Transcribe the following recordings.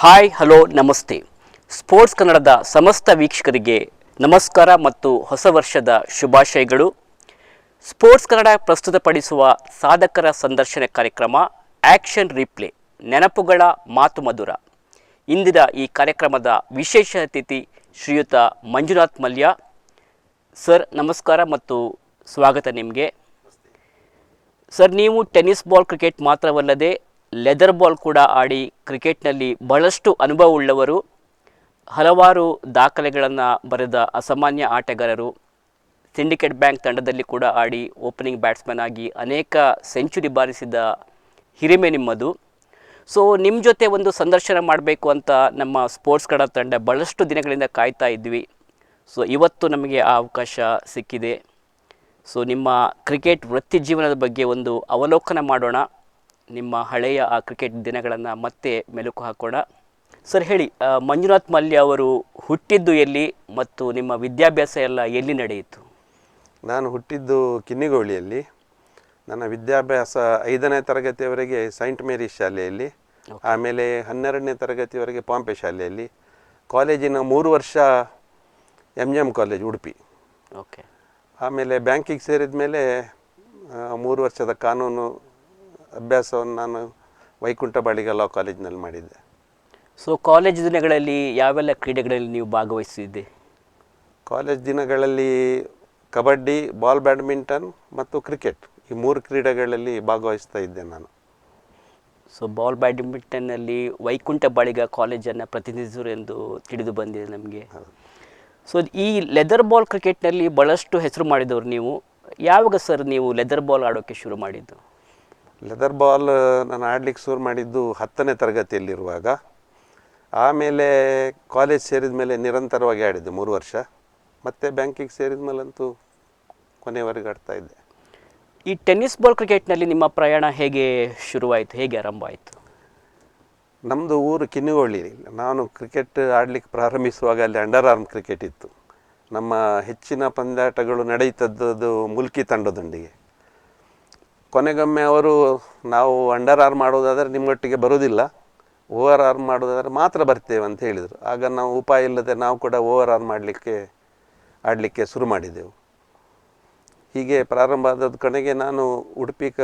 Hi, hello, ನಮಸ್ತೆ. Sports ಕನ್ನಡದ ಸಮಸ್ತ ವೀಕ್ಷಕರಿಗೆ ನಮಸ್ಕಾರ ಮತ್ತು ಹೊಸ ವರ್ಷದ ಶುಭಾಶಯಗಳು. ಸ್ಪೋರ್ಟ್ಸ್ ಕನ್ನಡ ಪ್ರಸ್ತುತಪಡಿಸುವ ಸಾಧಕರ ಸಂದರ್ಶನ ಕಾರ್ಯಕ್ರಮ ಆ್ಯಕ್ಷನ್ ರಿಪ್ಲೇ, ನೆನಪುಗಳ ಮಾತು ಮಧುರ. ಇಂದಿನ ಈ ಕಾರ್ಯಕ್ರಮದ ವಿಶೇಷ ಅತಿಥಿ ಶ್ರೀಯುತ ಮಂಜುನಾಥ್ ಮಲ್ಯ. ಸರ್, ನಮಸ್ಕಾರ ಮತ್ತು ಸ್ವಾಗತ ನಿಮಗೆ. ಸರ್, ನೀವು ಟೆನ್ನಿಸ್ ಬಾಲ್ ಕ್ರಿಕೆಟ್ ಮಾತ್ರವಲ್ಲದೆ ಲೆದರ್ ಬಾಲ್ ಕೂಡ ಆಡಿ ಕ್ರಿಕೆಟ್ನಲ್ಲಿ ಬಹಳಷ್ಟು ಅನುಭವವುಳ್ಳವರು ಹಲವಾರು ದಾಖಲೆಗಳನ್ನು ಬರೆದ ಅಸಾಮಾನ್ಯ ಆಟಗಾರರು ಸಿಂಡಿಕೇಟ್ ಬ್ಯಾಂಕ್ ತಂಡದಲ್ಲಿ ಕೂಡ ಆಡಿ ಓಪನಿಂಗ್ ಬ್ಯಾಟ್ಸ್ಮನ್ ಆಗಿ ಅನೇಕ ಸೆಂಚುರಿ ಬಾರಿಸಿದ ಹಿರಿಮೆ ನಿಮ್ಮದು. ಸೊ ನಿಮ್ಮ ಜೊತೆ ಒಂದು ಸಂದರ್ಶನ ಮಾಡಬೇಕು ಅಂತ ನಮ್ಮ ಸ್ಪೋರ್ಟ್ಸ್ ಕಡ ತಂಡ ಬಹಳಷ್ಟು ದಿನಗಳಿಂದ ಕಾಯ್ತಾ ಇದ್ವಿ. ಸೊ, ಇವತ್ತು ನಮಗೆ ಆ ಅವಕಾಶ ಸಿಕ್ಕಿದೆ. ಸೊ, ನಿಮ್ಮ ಕ್ರಿಕೆಟ್ ವೃತ್ತಿ ಜೀವನದ ಬಗ್ಗೆ ಒಂದು ಅವಲೋಕನ ಮಾಡೋಣ. ನಿಮ್ಮ ಹಳೆಯ ಆ ಕ್ರಿಕೆಟ್ ದಿನಗಳನ್ನು ಮತ್ತೆ ಮೆಲುಕು ಹಾಕೋಣ. ಸರ್ ಹೇಳಿ ಮಂಜುನಾಥ್ ಮಲ್ಯ ಅವರು ಹುಟ್ಟಿದ್ದು ಎಲ್ಲಿ ಮತ್ತು ನಿಮ್ಮ ವಿದ್ಯಾಭ್ಯಾಸ ಎಲ್ಲ ಎಲ್ಲಿ ನಡೆಯಿತು? ನಾನು ಹುಟ್ಟಿದ್ದು ಕಿನ್ನಿಗೋಳಿಯಲ್ಲಿ. ನನ್ನ ವಿದ್ಯಾಭ್ಯಾಸ ಐದನೇ ತರಗತಿಯವರೆಗೆ ಸೈಂಟ್ ಮೇರಿ ಶಾಲೆಯಲ್ಲಿ ಆಮೇಲೆ ಹನ್ನೆರಡನೇ ತರಗತಿಯವರೆಗೆ ಪಾಂಪೆ ಶಾಲೆಯಲ್ಲಿ ಕಾಲೇಜಿನ ಮೂರು ವರ್ಷ M M college Udupi. Okay. ಆಮೇಲೆ ಬ್ಯಾಂಕಿಗೆ ಸೇರಿದ ಮೇಲೆ ಮೂರು ವರ್ಷದ ಕಾನೂನು ಅಭ್ಯಾಸವನ್ನು ನಾನು ವೈಕುಂಠ ಬಾಳಿಗ ಲಾ ಕಾಲೇಜಿನಲ್ಲಿ ಮಾಡಿದ್ದೆ. ಸೊ ಕಾಲೇಜ್ ದಿನಗಳಲ್ಲಿ ಯಾವೆಲ್ಲ ಕ್ರೀಡೆಗಳಲ್ಲಿ ನೀವು ಭಾಗವಹಿಸಿದ್ದೆ ಕಾಲೇಜ್ ದಿನಗಳಲ್ಲಿ ಕಬಡ್ಡಿ ಬಾಲ್ ಬ್ಯಾಡ್ಮಿಂಟನ್ ಮತ್ತು ಕ್ರಿಕೆಟ್ ಈ ಮೂರು ಕ್ರೀಡೆಗಳಲ್ಲಿ ಭಾಗವಹಿಸ್ತಾ ಇದ್ದೆ ನಾನು. ಸೊ ಬಾಲ್ ಬ್ಯಾಡ್ಮಿಂಟನ್ನಲ್ಲಿ ವೈಕುಂಠ ಬಾಳಿಗ ಕಾಲೇಜನ್ನು ಪ್ರತಿನಿಧಿಸಿದ್ರು ಎಂದು ತಿಳಿದು ಬಂದಿದೆ ನಮಗೆ. ಸೊ ಈ ಲೆದರ್ ಬಾಲ್ ಕ್ರಿಕೆಟ್ನಲ್ಲಿ ಭಾಳಷ್ಟು ಹೆಸರು ಮಾಡಿದವರು ನೀವು. ಯಾವಾಗ ಸರ್ ನೀವು ಲೆದರ್ ಬಾಲ್ ಆಡೋಕ್ಕೆ ಶುರು ಮಾಡಿದ್ದು? ಲೆದರ್ ಬಾಲ್ ನಾನು ಆಡ್ಲಿಕ್ಕೆ ಶುರು ಮಾಡಿದ್ದು ಹತ್ತನೇ ತರಗತಿಯಲ್ಲಿರುವಾಗ. ಆಮೇಲೆ ಕಾಲೇಜ್ ಸೇರಿದ ಮೇಲೆ ನಿರಂತರವಾಗಿ ಆಡಿದ್ದೆ ಮೂರು ವರ್ಷ. ಮತ್ತು ಬ್ಯಾಂಕಿಗೆ ಸೇರಿದ ಮೇಲಂತೂ ಕೊನೆವರೆಗೆ ಆಡ್ತಾ ಇದ್ದೆ. ಈ ಟೆನ್ನಿಸ್ ಬಾಲ್ ಕ್ರಿಕೆಟ್ನಲ್ಲಿ ನಿಮ್ಮ ಪ್ರಯಾಣ ಹೇಗೆ ಶುರುವಾಯಿತು ಹೇಗೆ ಆರಂಭ ಆಯಿತು? ನಮ್ಮದು ಊರು ಕಿನ್ನಿಗೋಳಿ ನಾನು ಕ್ರಿಕೆಟ್ ಆಡಲಿಕ್ಕೆ ಪ್ರಾರಂಭಿಸುವಾಗ ಅಲ್ಲಿ ಅಂಡರ್ ಆರ್ಮ್ ಕ್ರಿಕೆಟ್ ಇತ್ತು. ನಮ್ಮ ಹೆಚ್ಚಿನ ಪಂದ್ಯಾಟಗಳು ನಡೆಯುತ್ತದ್ದು ಮುಲ್ಕಿ ತಂಡದೊಂದಿಗೆ. ಕೊನೆಗೊಮ್ಮೆ ಅವರು ನಾವು ಅಂಡರ್ ಆರ್ ಮಾಡೋದಾದರೆ ನಿಮ್ಮೊಟ್ಟಿಗೆ ಬರೋದಿಲ್ಲ ಓವರ್ ಆರ್ ಮಾಡೋದಾದರೆ ಮಾತ್ರ ಬರ್ತೇವೆ ಅಂತ ಹೇಳಿದರು. ಆಗ ನಾವು ಉಪಾಯ ಇಲ್ಲದೆ ನಾವು ಕೂಡ ಓವರ್ ಆರ್ ಮಾಡಲಿಕ್ಕೆ ಆಡಲಿಕ್ಕೆ ಶುರು ಮಾಡಿದೆವು. ಹೀಗೆ ಪ್ರಾರಂಭ ಆದದ ಕಡೆಗೆ ನಾನು ಉಡುಪಿ ಕ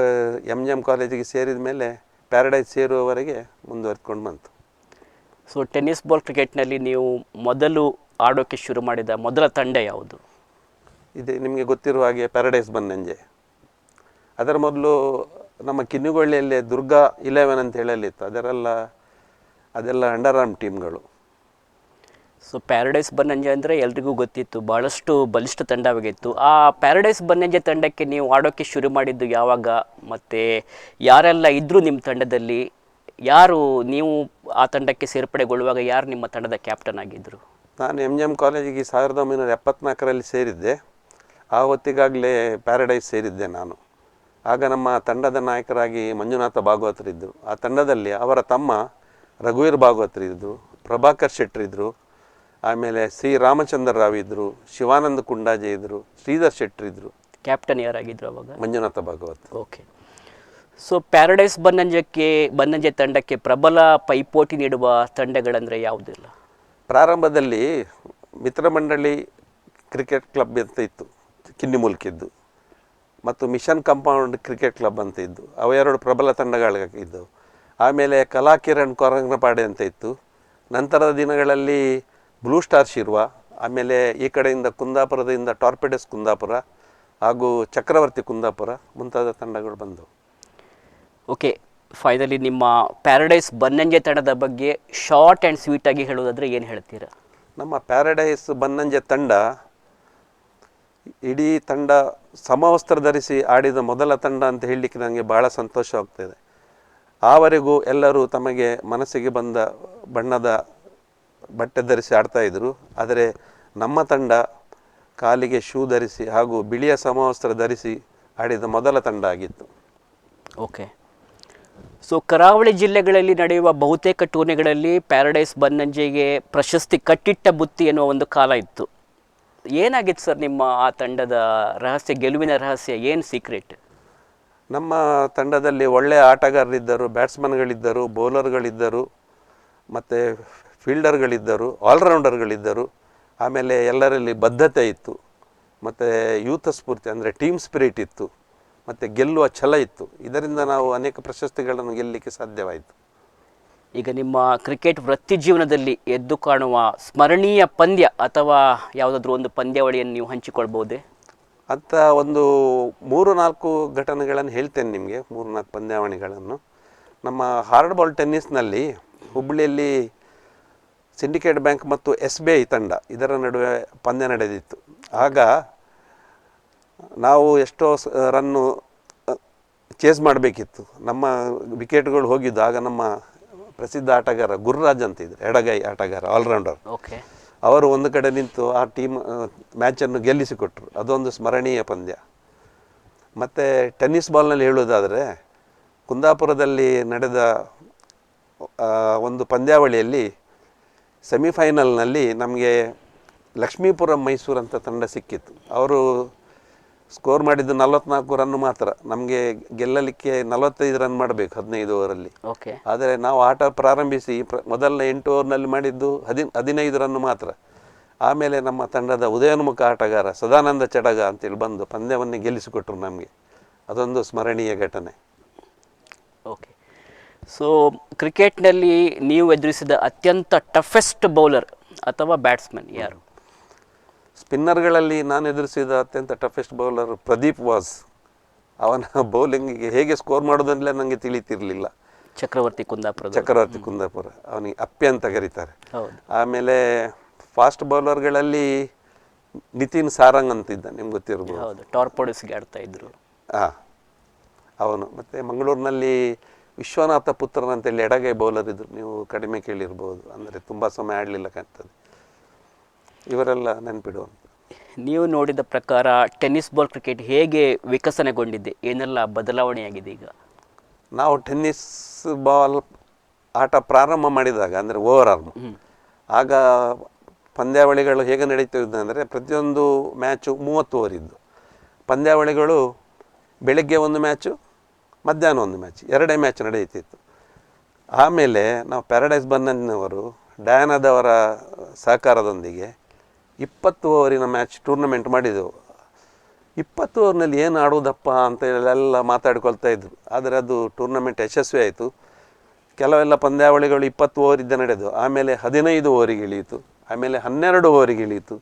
ಎಂ ಜಿ ಎಂ ಕಾಲೇಜಿಗೆ ಸೇರಿದ ಮೇಲೆ ಪ್ಯಾರಡೈಸ್ ಸೇರುವವರೆಗೆ ಮುಂದುವರೆದುಕೊಂಡು ಬಂತು. ಸೊ ಟೆನ್ನಿಸ್ ಬಾಲ್ ಕ್ರಿಕೆಟ್ನಲ್ಲಿ ನೀವು ಮೊದಲು ಆಡೋಕ್ಕೆ ಶುರು ಮಾಡಿದ ಮೊದಲ ತಂಡ ಯಾವುದು? ಇದೆ ನಿಮಗೆ ಗೊತ್ತಿರುವ ಹಾಗೆ ಪ್ಯಾರಡೈಸ್ ಬನ್ನಂಜೆ ಅದರ ಮೊದಲು ನಮ್ಮ ಕಿನ್ನಿಗೊಳ್ಳಿಯಲ್ಲಿ ದುರ್ಗಾ ಇಲೆವೆನ್ ಅಂತ ಹೇಳಲಿತ್ತು ಅದರೆಲ್ಲ ಅದೆಲ್ಲ ಅಂಡರ್ ಆರ್ಮ್ ಟೀಮ್ಗಳು. ಸೊ ಪ್ಯಾರಡೈಸ್ ಬನ್ನಂಜೆ ಅಂದರೆ ಎಲ್ರಿಗೂ ಗೊತ್ತಿತ್ತು ಭಾಳಷ್ಟು ಬಲಿಷ್ಠ ತಂಡವಾಗಿತ್ತು. ಆ ಪ್ಯಾರಡೈಸ್ ಬನ್ನಂಜೆ ತಂಡಕ್ಕೆ ನೀವು ಆಡೋಕ್ಕೆ ಶುರು ಮಾಡಿದ್ದು ಯಾವಾಗ? ಮತ್ತು ಯಾರೆಲ್ಲ ಇದ್ದರು ನಿಮ್ಮ ತಂಡದಲ್ಲಿ ಯಾರು ನೀವು ಆ ತಂಡಕ್ಕೆ ಸೇರ್ಪಡೆಗೊಳ್ಳುವಾಗ ಯಾರು ನಿಮ್ಮ ತಂಡದ ಕ್ಯಾಪ್ಟನ್ ಆಗಿದ್ದರು ನಾನು ಎಂ ಎಂ ಕಾಲೇಜಿಗೆ ಸಾವಿರದ ಒಂಬೈನೂರ ಎಪ್ಪತ್ನಾಲ್ಕರಲ್ಲಿ ಸೇರಿದ್ದೆ. ಆ ಹೊತ್ತಿಗಾಗಲೇ ಪ್ಯಾರಡೈಸ್ ಸೇರಿದ್ದೆ ನಾನು. ಆಗ ನಮ್ಮ ತಂಡದ ನಾಯಕರಾಗಿ ಮಂಜುನಾಥ ಭಾಗವತರಿದ್ದರು ಆ ತಂಡದಲ್ಲಿ ಅವರ ತಮ್ಮ ರಘುವೀರ್ ಭಾಗವತರಿದ್ದರು ಪ್ರಭಾಕರ್ ಶೆಟ್ಟರಿದ್ದರು ಆಮೇಲೆ ಸಿ ರಾಮಚಂದ್ರ ರಾವ್ ಇದ್ದರು ಶಿವಾನಂದ ಕುಂಡಾಜೆ ಇದ್ದರು ಶ್ರೀಧರ್ ಶೆಟ್ಟರಿದ್ದರು ಕ್ಯಾಪ್ಟನ್ ಯಾರಾಗಿದ್ದರು ಅವಾಗ? Manjunatha Bhagwat okay so paradise ಬನ್ನಂಜಕ್ಕೆ Bannanje ತಂಡಕ್ಕೆ ಪ್ರಬಲ ಪೈಪೋಟಿ ನೀಡುವ ತಂಡಗಳಂದರೆ ಯಾವುದಿಲ್ಲ? ಪ್ರಾರಂಭದಲ್ಲಿ ಮಿತ್ರಮಂಡಳಿ ಕ್ರಿಕೆಟ್ ಕ್ಲಬ್ ಅಂತ ಇತ್ತು ಕಿನ್ನಿಮುಲ್ಕಿದ್ದು ಮತ್ತು ಮಿಷನ್ ಕಾಂಪೌಂಡ್ ಕ್ರಿಕೆಟ್ ಕ್ಲಬ್ ಅಂತ ಇದ್ದು ಅವೆರಡು ಪ್ರಬಲ ತಂಡಗಳಿದ್ದವು ಆಮೇಲೆ ಕಲಾಕಿರಣ್ ಕೊರಂಗನಪಾಡೆ ಅಂತ ಇತ್ತು. ನಂತರದ ದಿನಗಳಲ್ಲಿ ಬ್ಲೂ ಸ್ಟಾರ್ ಶಿರ್ವ ಆಮೇಲೆ ಈ ಕಡೆಯಿಂದ ಕುಂದಾಪುರದಿಂದ ಟಾರ್ಪೆಡಸ್ ಕುಂದಾಪುರ ಹಾಗೂ ಚಕ್ರವರ್ತಿ ಕುಂದಾಪುರ ಮುಂತಾದ ತಂಡಗಳು ಬಂದವು. ಓಕೆ ಫೈನಲಿ ನಿಮ್ಮ ಪ್ಯಾರಡೈಸ್ ಬನ್ನಂಜೆ ತಂಡದ ಬಗ್ಗೆ ಶಾರ್ಟ್ ಆ್ಯಂಡ್ ಸ್ವೀಟಾಗಿ ಹೇಳೋದಾದರೆ ಏನು ಹೇಳ್ತೀರಾ? ನಮ್ಮ ಪ್ಯಾರಡೈಸ್ ಬನ್ನಂಜೆ ತಂಡ ಇಡೀ ತಂಡ ಸಮವಸ್ತ್ರ ಧರಿಸಿ ಆಡಿದ ಮೊದಲ ತಂಡ ಅಂತ ಹೇಳಲಿಕ್ಕೆ ನನಗೆ ಭಾಳ ಸಂತೋಷವಾಗ್ತದೆ ಆವರೆಗೂ ಎಲ್ಲರೂ ತಮಗೆ ಮನಸ್ಸಿಗೆ ಬಂದ ಬಣ್ಣದ ಬಟ್ಟೆ ಧರಿಸಿ ಆಡ್ತಾಯಿದ್ರು ಆದರೆ ನಮ್ಮ ತಂಡ ಕಾಲಿಗೆ ಶೂ ಧರಿಸಿ ಹಾಗೂ ಬಿಳಿಯ ಸಮವಸ್ತ್ರ ಧರಿಸಿ ಆಡಿದ ಮೊದಲ ತಂಡ ಆಗಿತ್ತು. ಓಕೆ. ಸೊ, ಕರಾವಳಿ ಜಿಲ್ಲೆಗಳಲ್ಲಿ ನಡೆಯುವ ಬಹುತೇಕ ಟೂರ್ನಿಗಳಲ್ಲಿ ಪ್ಯಾರಡೈಸ್ ಬನ್ನಂಜೆಗೆ ಪ್ರಶಸ್ತಿ ಕಟ್ಟಿಟ್ಟ ಬುತ್ತಿ ಎನ್ನುವ ಒಂದು ಕಾಲ ಇತ್ತು. ಏನಾಗಿತ್ತು ಸರ್ ನಿಮ್ಮ ಆ ತಂಡದ ರಹಸ್ಯ, ಗೆಲುವಿನ ರಹಸ್ಯ, ಏನು ಸೀಕ್ರೆಟ್ ನಮ್ಮ ತಂಡದಲ್ಲಿ ಒಳ್ಳೆಯ ಆಟಗಾರರಿದ್ದರು ಬ್ಯಾಟ್ಸ್ಮನ್ಗಳಿದ್ದರು ಬೌಲರ್ಗಳಿದ್ದರು ಮತ್ತು ಫೀಲ್ಡರ್ಗಳಿದ್ದರು ಆಲ್ರೌಂಡರ್ಗಳಿದ್ದರು ಆಮೇಲೆ ಎಲ್ಲರಲ್ಲಿ ಬದ್ಧತೆ ಇತ್ತು. ಮತ್ತು ಯೂಥ ಸ್ಫೂರ್ತಿ, ಅಂದರೆ ಟೀಮ್ ಸ್ಪಿರಿಟ್ ಇತ್ತು. ಮತ್ತು ಗೆಲ್ಲುವ ಛಲ ಇತ್ತು. ಇದರಿಂದ ನಾವು ಅನೇಕ ಪ್ರಶಸ್ತಿಗಳನ್ನು ಗೆಲ್ಲಲಿಕ್ಕೆ ಸಾಧ್ಯವಾಯಿತು. ಈಗ ನಿಮ್ಮ ಕ್ರಿಕೆಟ್ ವೃತ್ತಿ ಜೀವನದಲ್ಲಿ ಎದ್ದು ಕಾಣುವ ಸ್ಮರಣೀಯ ಪಂದ್ಯ ಅಥವಾ ಯಾವುದಾದ್ರೂ ಒಂದು ಪಂದ್ಯಾವಳಿಯನ್ನು ನೀವು ಹಂಚಿಕೊಳ್ಬೋದೇ ಅಂತ ಒಂದು ಮೂರು ನಾಲ್ಕು ಘಟನೆಗಳನ್ನು ಹೇಳ್ತೇನೆ ನಿಮಗೆ, ಮೂರು ನಾಲ್ಕು ಪಂದ್ಯಾವಳಿಗಳನ್ನು. ನಮ್ಮ ಹಾರ್ಡ್ ಬಾಲ್ ಟೆನ್ನಿಸ್ನಲ್ಲಿ ಹುಬ್ಬಳ್ಳಿಯಲ್ಲಿ ಸಿಂಡಿಕೇಟ್ ಬ್ಯಾಂಕ್ ಮತ್ತು ಎಸ್ ಬಿ ಐ ತಂಡ ಇದರ ನಡುವೆ ಪಂದ್ಯ ನಡೆದಿತ್ತು. ಆಗ ನಾವು ಎಷ್ಟೋ ರನ್ನು ಚೇಸ್ ಮಾಡಬೇಕಿತ್ತು. ನಮ್ಮ ವಿಕೆಟ್ಗಳು ಹೋಗಿದ್ದು, ಆಗ ನಮ್ಮ ಪ್ರಸಿದ್ಧ ಆಟಗಾರ ಗುರುರಾಜ್ ಅಂತ ಇದ್ರು ಎಡಗೈ ಆಟಗಾರ ಆಲ್ರೌಂಡರ್ ಓಕೆ ಅವರು ಒಂದು ಕಡೆ ನಿಂತು ಆ ಟೀಮ್ ಮ್ಯಾಚನ್ನು ಗೆಲ್ಲಿಸಿಕೊಟ್ರು. ಅದೊಂದು ಸ್ಮರಣೀಯ ಪಂದ್ಯ. ಮತ್ತು ಟೆನ್ನಿಸ್ ಬಾಲ್ನಲ್ಲಿ ಹೇಳುವುದಾದರೆ ಕುಂದಾಪುರದಲ್ಲಿ ನಡೆದ ಒಂದು ಪಂದ್ಯಾವಳಿಯಲ್ಲಿ ಸೆಮಿಫೈನಲ್ನಲ್ಲಿ ನಮಗೆ ಲಕ್ಷ್ಮೀಪುರಂ ಮೈಸೂರು ಅಂತ ತಂಡ ಸಿಕ್ಕಿತ್ತು. ಅವರು ಸ್ಕೋರ್ ಮಾಡಿದ್ದು ನಲವತ್ನಾಲ್ಕು ರನ್ ಮಾತ್ರ. ನಮಗೆ ಗೆಲ್ಲಲಿಕ್ಕೆ ನಲವತ್ತೈದು ರನ್ ಮಾಡಬೇಕು ಹದಿನೈದು ಓವರಲ್ಲಿ ಓಕೆ ಆದರೆ ನಾವು ಆಟ ಪ್ರಾರಂಭಿಸಿ ಪ್ರ ಮೊದಲನೇ ಎಂಟು ಓವರ್ನಲ್ಲಿ ಮಾಡಿದ್ದು ಹದಿ ಹದಿನೈದು ರನ್ ಮಾತ್ರ. ಆಮೇಲೆ ನಮ್ಮ ತಂಡದ ಉದಯೋನ್ಮುಖ ಆಟಗಾರ ಸದಾನಂದ ಚಡಗ ಅಂತೇಳಿ ಬಂದು ಪಂದ್ಯವನ್ನೇ ಗೆಲ್ಲಿಸಿಕೊಟ್ರು ನಮಗೆ. ಅದೊಂದು ಸ್ಮರಣೀಯ ಘಟನೆ. ಓಕೆ ಸೊ ಕ್ರಿಕೆಟ್ನಲ್ಲಿ ನೀವು ಎದುರಿಸಿದ ಅತ್ಯಂತ ಟಫೆಸ್ಟ್ ಬೌಲರ್ ಅಥವಾ ಬ್ಯಾಟ್ಸ್ಮನ್ ಯಾರು? ಸ್ಪಿನ್ನರ್ಗಳಲ್ಲಿ ನಾನು ಎದುರಿಸಿದ ಅತ್ಯಂತ ಟಫೆಸ್ಟ್ ಬೌಲರ್ ಪ್ರದೀಪ್ ವಾಸ್. ಅವನ ಬೌಲಿಂಗಿಗೆ ಹೇಗೆ ಸ್ಕೋರ್ ಮಾಡೋದನ್ನೇ ನನಗೆ ತಿಳಿತಿರಲಿಲ್ಲ. ಚಕ್ರವರ್ತಿ ಕುಂದಾಪುರ ಚಕ್ರವರ್ತಿ ಕುಂದಾಪುರ. ಅವನಿಗೆ ಅಪ್ಪೆ ಅಂತ ಕರೀತಾರೆ ಆಮೇಲೆ ಫಾಸ್ಟ್ ಬೌಲರ್ಗಳಲ್ಲಿ ನಿತಿನ್ ಸಾರಂಗ್ ಅಂತಿದ್ದ ನಿಮ್ಗೆ ಗೊತ್ತಿರಬಹುದು ಹೌದು ಟಾರ್ಪೋಡಿಸ್ಗೆ ಆಡ್ತಾ ಇದ್ರು. ಹಾಂ ಅವನು. ಮತ್ತು ಮಂಗಳೂರಿನಲ್ಲಿ ವಿಶ್ವನಾಥ ಪುತ್ರನಂತೇಳಿ ಎಡಗೈ ಬೌಲರ್ ಇದ್ರು. ನೀವು ಕಡಿಮೆ ಕೇಳಿರ್ಬೋದು. ಅಂದರೆ ತುಂಬ ಸಮಯ ಆಡಲಿಲ್ಲ ಕಾಣ್ತದೆ. ಇವರೆಲ್ಲ ನೆನಪಿಡುವಂಥ ನೀವು ನೋಡಿದ ಪ್ರಕಾರ ಟೆನ್ನಿಸ್ ಬಾಲ್ ಕ್ರಿಕೆಟ್ ಹೇಗೆ ವಿಕಸನಗೊಂಡಿದೆ? ಏನೆಲ್ಲ ಬದಲಾವಣೆಯಾಗಿದೆ ಈಗ? ನಾವು ಟೆನ್ನಿಸ್ ಬಾಲ್ ಆಟ ಪ್ರಾರಂಭ ಮಾಡಿದಾಗ ಅಂದರೆ ಓವರ್ ಆರ್ಮ್ ಆಗ ಪಂದ್ಯಾವಳಿಗಳು ಹೇಗೆ ನಡೀತಿದ್ದು ಅಂದರೆ ಪ್ರತಿಯೊಂದು ಮ್ಯಾಚು ಮೂವತ್ತು ಓವರ್ ಇದ್ದು. ಪಂದ್ಯಾವಳಿಗಳು ಬೆಳಗ್ಗೆ ಒಂದು ಮ್ಯಾಚು ಮಧ್ಯಾಹ್ನ ಒಂದು ಮ್ಯಾಚ್ ಎರಡೇ ಮ್ಯಾಚ್ ನಡೆಯುತ್ತಿತ್ತು ಆಮೇಲೆ ನಾವು ಪ್ಯಾರಡೈಸ್ ಬನ್ನವರು ಡಯಾನದವರ ಸಹಕಾರದೊಂದಿಗೆ ಇಪ್ಪತ್ತು ಓವರಿನ ಮ್ಯಾಚ್ ಟೂರ್ನಮೆಂಟ್ ಮಾಡಿದೆವು ಇಪ್ಪತ್ತು ಓವರ್ನಲ್ಲಿ ಏನು ಆಡೋದಪ್ಪ ಅಂತ ಎಲ್ಲ ಮಾತಾಡ್ಕೊಳ್ತಾ ಇದ್ರು. ಆದರೆ ಅದು ಟೂರ್ನಮೆಂಟ್ ಯಶಸ್ವಿ ಆಯಿತು. ಕೆಲವೆಲ್ಲ ಪಂದ್ಯಾವಳಿಗಳು ಇಪ್ಪತ್ತು ಓವರಿದ್ದ ನಡೆದು ಆಮೇಲೆ ಹದಿನೈದು ಓವರಿಗೆ ಇಳಿಯಿತು ಆಮೇಲೆ ಹನ್ನೆರಡು ಓವರಿಗೆ ಇಳಿಯಿತು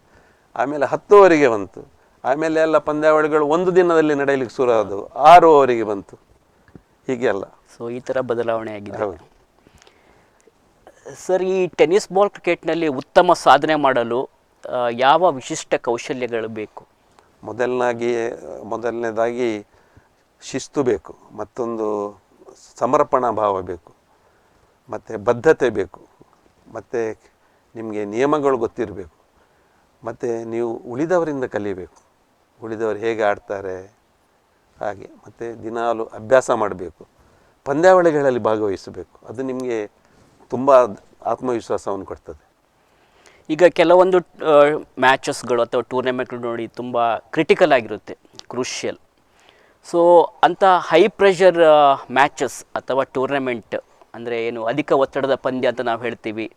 ಆಮೇಲೆ ಹತ್ತು ಓವರಿಗೆ ಬಂತು ಆಮೇಲೆ ಎಲ್ಲ ಪಂದ್ಯಾವಳಿಗಳು ಒಂದು ದಿನದಲ್ಲಿ ನಡೆಯಲಿಕ್ಕೆ ಶುರು ಆದವು ಆರು ಓವರಿಗೆ ಬಂತು. ಹೀಗೆ ಅಲ್ಲ ಸೊ ಈ ಥರ ಬದಲಾವಣೆ ಆಗಿದೆ. ಹೌದು. ಸರ್ ಈ ಟೆನ್ನಿಸ್ ಬಾಲ್ ಕ್ರಿಕೆಟ್ನಲ್ಲಿ ಉತ್ತಮ ಸಾಧನೆ ಮಾಡಲು ಯಾವ ವಿಶಿಷ್ಟ ಕೌಶಲ್ಯಗಳು ಬೇಕು? ಮೊದಲನಾಗಿ, ಮೊದಲನೇದಾಗಿ ಶಿಸ್ತು ಬೇಕು, ಮತ್ತೊಂದು ಸಮರ್ಪಣಾ ಭಾವ ಬೇಕು, ಮತ್ತು ಬದ್ಧತೆ ಬೇಕು, ಮತ್ತು ನಿಮಗೆ ನಿಯಮಗಳು ಗೊತ್ತಿರಬೇಕು, ಮತ್ತು ನೀವು ಉಳಿದವರಿಂದ ಕಲಿಬೇಕು, ಉಳಿದವರು ಹೇಗೆ ಆಡ್ತಾರೆ, ಹಾಗೆ, ಮತ್ತು ದಿನಾಲು ಅಭ್ಯಾಸ ಮಾಡಬೇಕು, ಪಂದ್ಯಾವಳಿಗಳಲ್ಲಿ ಭಾಗವಹಿಸಬೇಕು, ಅದು ನಿಮಗೆ ತುಂಬ ಆತ್ಮವಿಶ್ವಾಸವನ್ನು ಕೊಡ್ತದೆ. ಈಗ ಕೆಲವೊಂದು ಮ್ಯಾಚಸ್ಗಳು ಅಥವಾ ಟೂರ್ನಮೆಂಟ್ಗಳು ನೋಡಿ ತುಂಬ ಕ್ರಿಟಿಕಲ್ ಆಗಿರುತ್ತೆ ಕ್ರೂಷಿಯಲ್ ಸೊ ಅಂಥ ಹೈ ಪ್ರೆಷರ್ ಮ್ಯಾಚಸ್ ಅಥವಾ ಟೂರ್ನಮೆಂಟ್ ಅಂದರೆ ಏನು ಅಧಿಕ ಒತ್ತಡದ ಪಂದ್ಯ ಅಂತ ನಾವು ಹೇಳ್ತೀವಿ.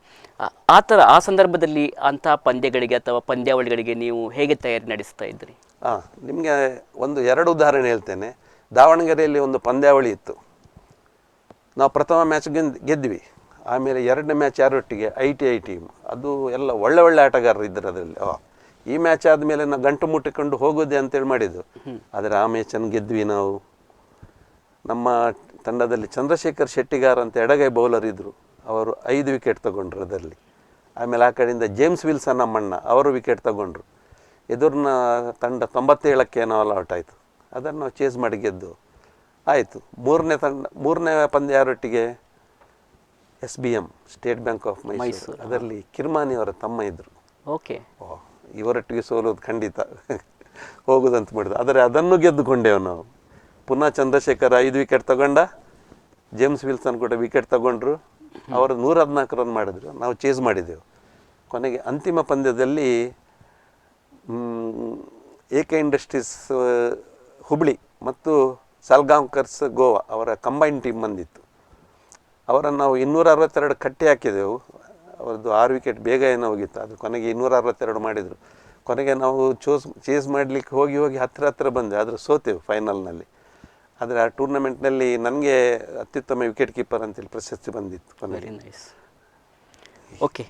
ಆ- ಥರ, ಆ ಸಂದರ್ಭದಲ್ಲಿ ಅಂಥ ಪಂದ್ಯಗಳಿಗೆ ಅಥವಾ ಪಂದ್ಯಾವಳಿಗಳಿಗೆ ನೀವು ಹೇಗೆ ತಯಾರಿ ನಡೆಸ್ತಾ ಇದ್ರಿ? ಹಾಂ ನಿಮಗೆ ಒಂದು ಎರಡು ಉದಾಹರಣೆ ಹೇಳ್ತೇನೆ. ದಾವಣಗೆರೆಯಲ್ಲಿ ಒಂದು ಪಂದ್ಯಾವಳಿ ಇತ್ತು. ನಾವು ಪ್ರಥಮ ಮ್ಯಾಚ್ ಗೆದ್ ಗೆದ್ವಿ ಆಮೇಲೆ ಎರಡನೇ ಮ್ಯಾಚ್ ಯಾರೊಟ್ಟಿಗೆ? ಐ ಟಿ ಐ ಟೀಮ್ ಅದು ಎಲ್ಲ ಒಳ್ಳೆ ಒಳ್ಳೆ ಆಟಗಾರರು ಇದ್ದರು ಅದರಲ್ಲಿ. ಈ ಮ್ಯಾಚ್ ಆದಮೇಲೆ ನಾವು ಗಂಟು ಮುಟ್ಟಿಕೊಂಡು ಹೋಗೋದೆ ಅಂತೇಳಿ ಮಾಡಿದ್ದು. ಆದರೆ ಆ ಮ್ಯಾಚನ್ನು ಗೆದ್ವಿ ನಾವು. ನಮ್ಮ ತಂಡದಲ್ಲಿ ಚಂದ್ರಶೇಖರ್ ಶೆಟ್ಟಿಗಾರ್ ಅಂತ ಎಡಗೈ ಬೌಲರ್ ಇದ್ದರು ಅವರು ಐದು ವಿಕೆಟ್ ತಗೊಂಡ್ರು ಅದರಲ್ಲಿ. ಆಮೇಲೆ ಆ ಕಡೆಯಿಂದ ಜೇಮ್ಸ್ ವಿಲ್ಸನ್ ನಮ್ಮಣ್ಣ ಅವರು ವಿಕೆಟ್ ತಗೊಂಡ್ರು. ಎದುರಿನ ತಂಡ ತೊಂಬತ್ತೇಳಕ್ಕೆ ಏನೋ ಆಲ್ ಔಟ್ ಆಯಿತು. ಅದನ್ನು ನಾವು ಚೇಸ್ ಮಾಡಿ ಗೆದ್ದು. ಆಯಿತು. ಮೂರನೇ ತಂಡ ಮೂರನೇ ಪಂದ್ಯ ಯಾರೊಟ್ಟಿಗೆ? S B M State Bank of Mysore ಅದರಲ್ಲಿ ಕಿರ್ಮಾನಿ ಅವರ ತಮ್ಮ ಇದ್ದರು ಓಕೆ. ಇವರೊಟ್ಟಿಗೆ ಸೋಲೋದು ಖಂಡಿತ. ಹೋಗುದಂತ ಮಾಡಿದ್ರು. ಆದರೆ ಅದನ್ನು ಗೆದ್ದುಕೊಂಡೆವು ನಾವು. ಪುನಃ ಚಂದ್ರಶೇಖರ್ ಐದು ವಿಕೆಟ್ ತಗೊಂಡ ಜೇಮ್ಸ್ ವಿಲ್ಸನ್ ಕೂಡ ವಿಕೆಟ್ ತಗೊಂಡ್ರು. ಅವರು ನೂರ ಹದಿನಾಲ್ಕು ರನ್ ಮಾಡಿದ್ರು. ನಾವು ಚೇಸ್ ಮಾಡಿದೆವು. ಕೊನೆಗೆ ಅಂತಿಮ ಪಂದ್ಯದಲ್ಲಿ ಏಕ ಇಂಡಸ್ಟ್ರೀಸ್ ಹುಬ್ಳಿ ಮತ್ತು ಸಲ್ಗಾಂಕರ್ಸ್ ಗೋವಾ ಅವರ ಕಂಬೈನ್ ಟೀಮ್ ಬಂದಿತ್ತು. ಅವರನ್ನು ನಾವು ಇನ್ನೂರ ಅರವತ್ತೆರಡು ಕಟ್ಟಿ ಹಾಕಿದೆವು. ಅವರದ್ದು ಆರು ವಿಕೆಟ್ ಬೇಗ ಏನೋ ಹೋಗಿತ್ತು. ಅದು ಕೊನೆಗೆ ಇನ್ನೂರ ಅರವತ್ತೆರಡು ಮಾಡಿದರು. ಕೊನೆಗೆ ನಾವು ಚೂಸ್ ಚೇಸ್ ಮಾಡಲಿಕ್ಕೆ ಹೋಗಿ ಹೋಗಿ ಹತ್ತಿರ ಹತ್ತಿರ ಬಂದೆ. ಆದರೆ ಸೋತೆವು ಫೈನಲ್ನಲ್ಲಿ. ಆದರೆ ಆ ಟೂರ್ನಮೆಂಟ್ನಲ್ಲಿ ನನಗೆ ಅತ್ಯುತ್ತಮ ವಿಕೆಟ್ ಕೀಪರ್ ಅಂತೇಳಿ ಪ್ರಶಸ್ತಿ ಬಂದಿತ್ತು ಕೊನೆಗೆ. ವೆರಿ ನೈಸ್ ಓಕೆ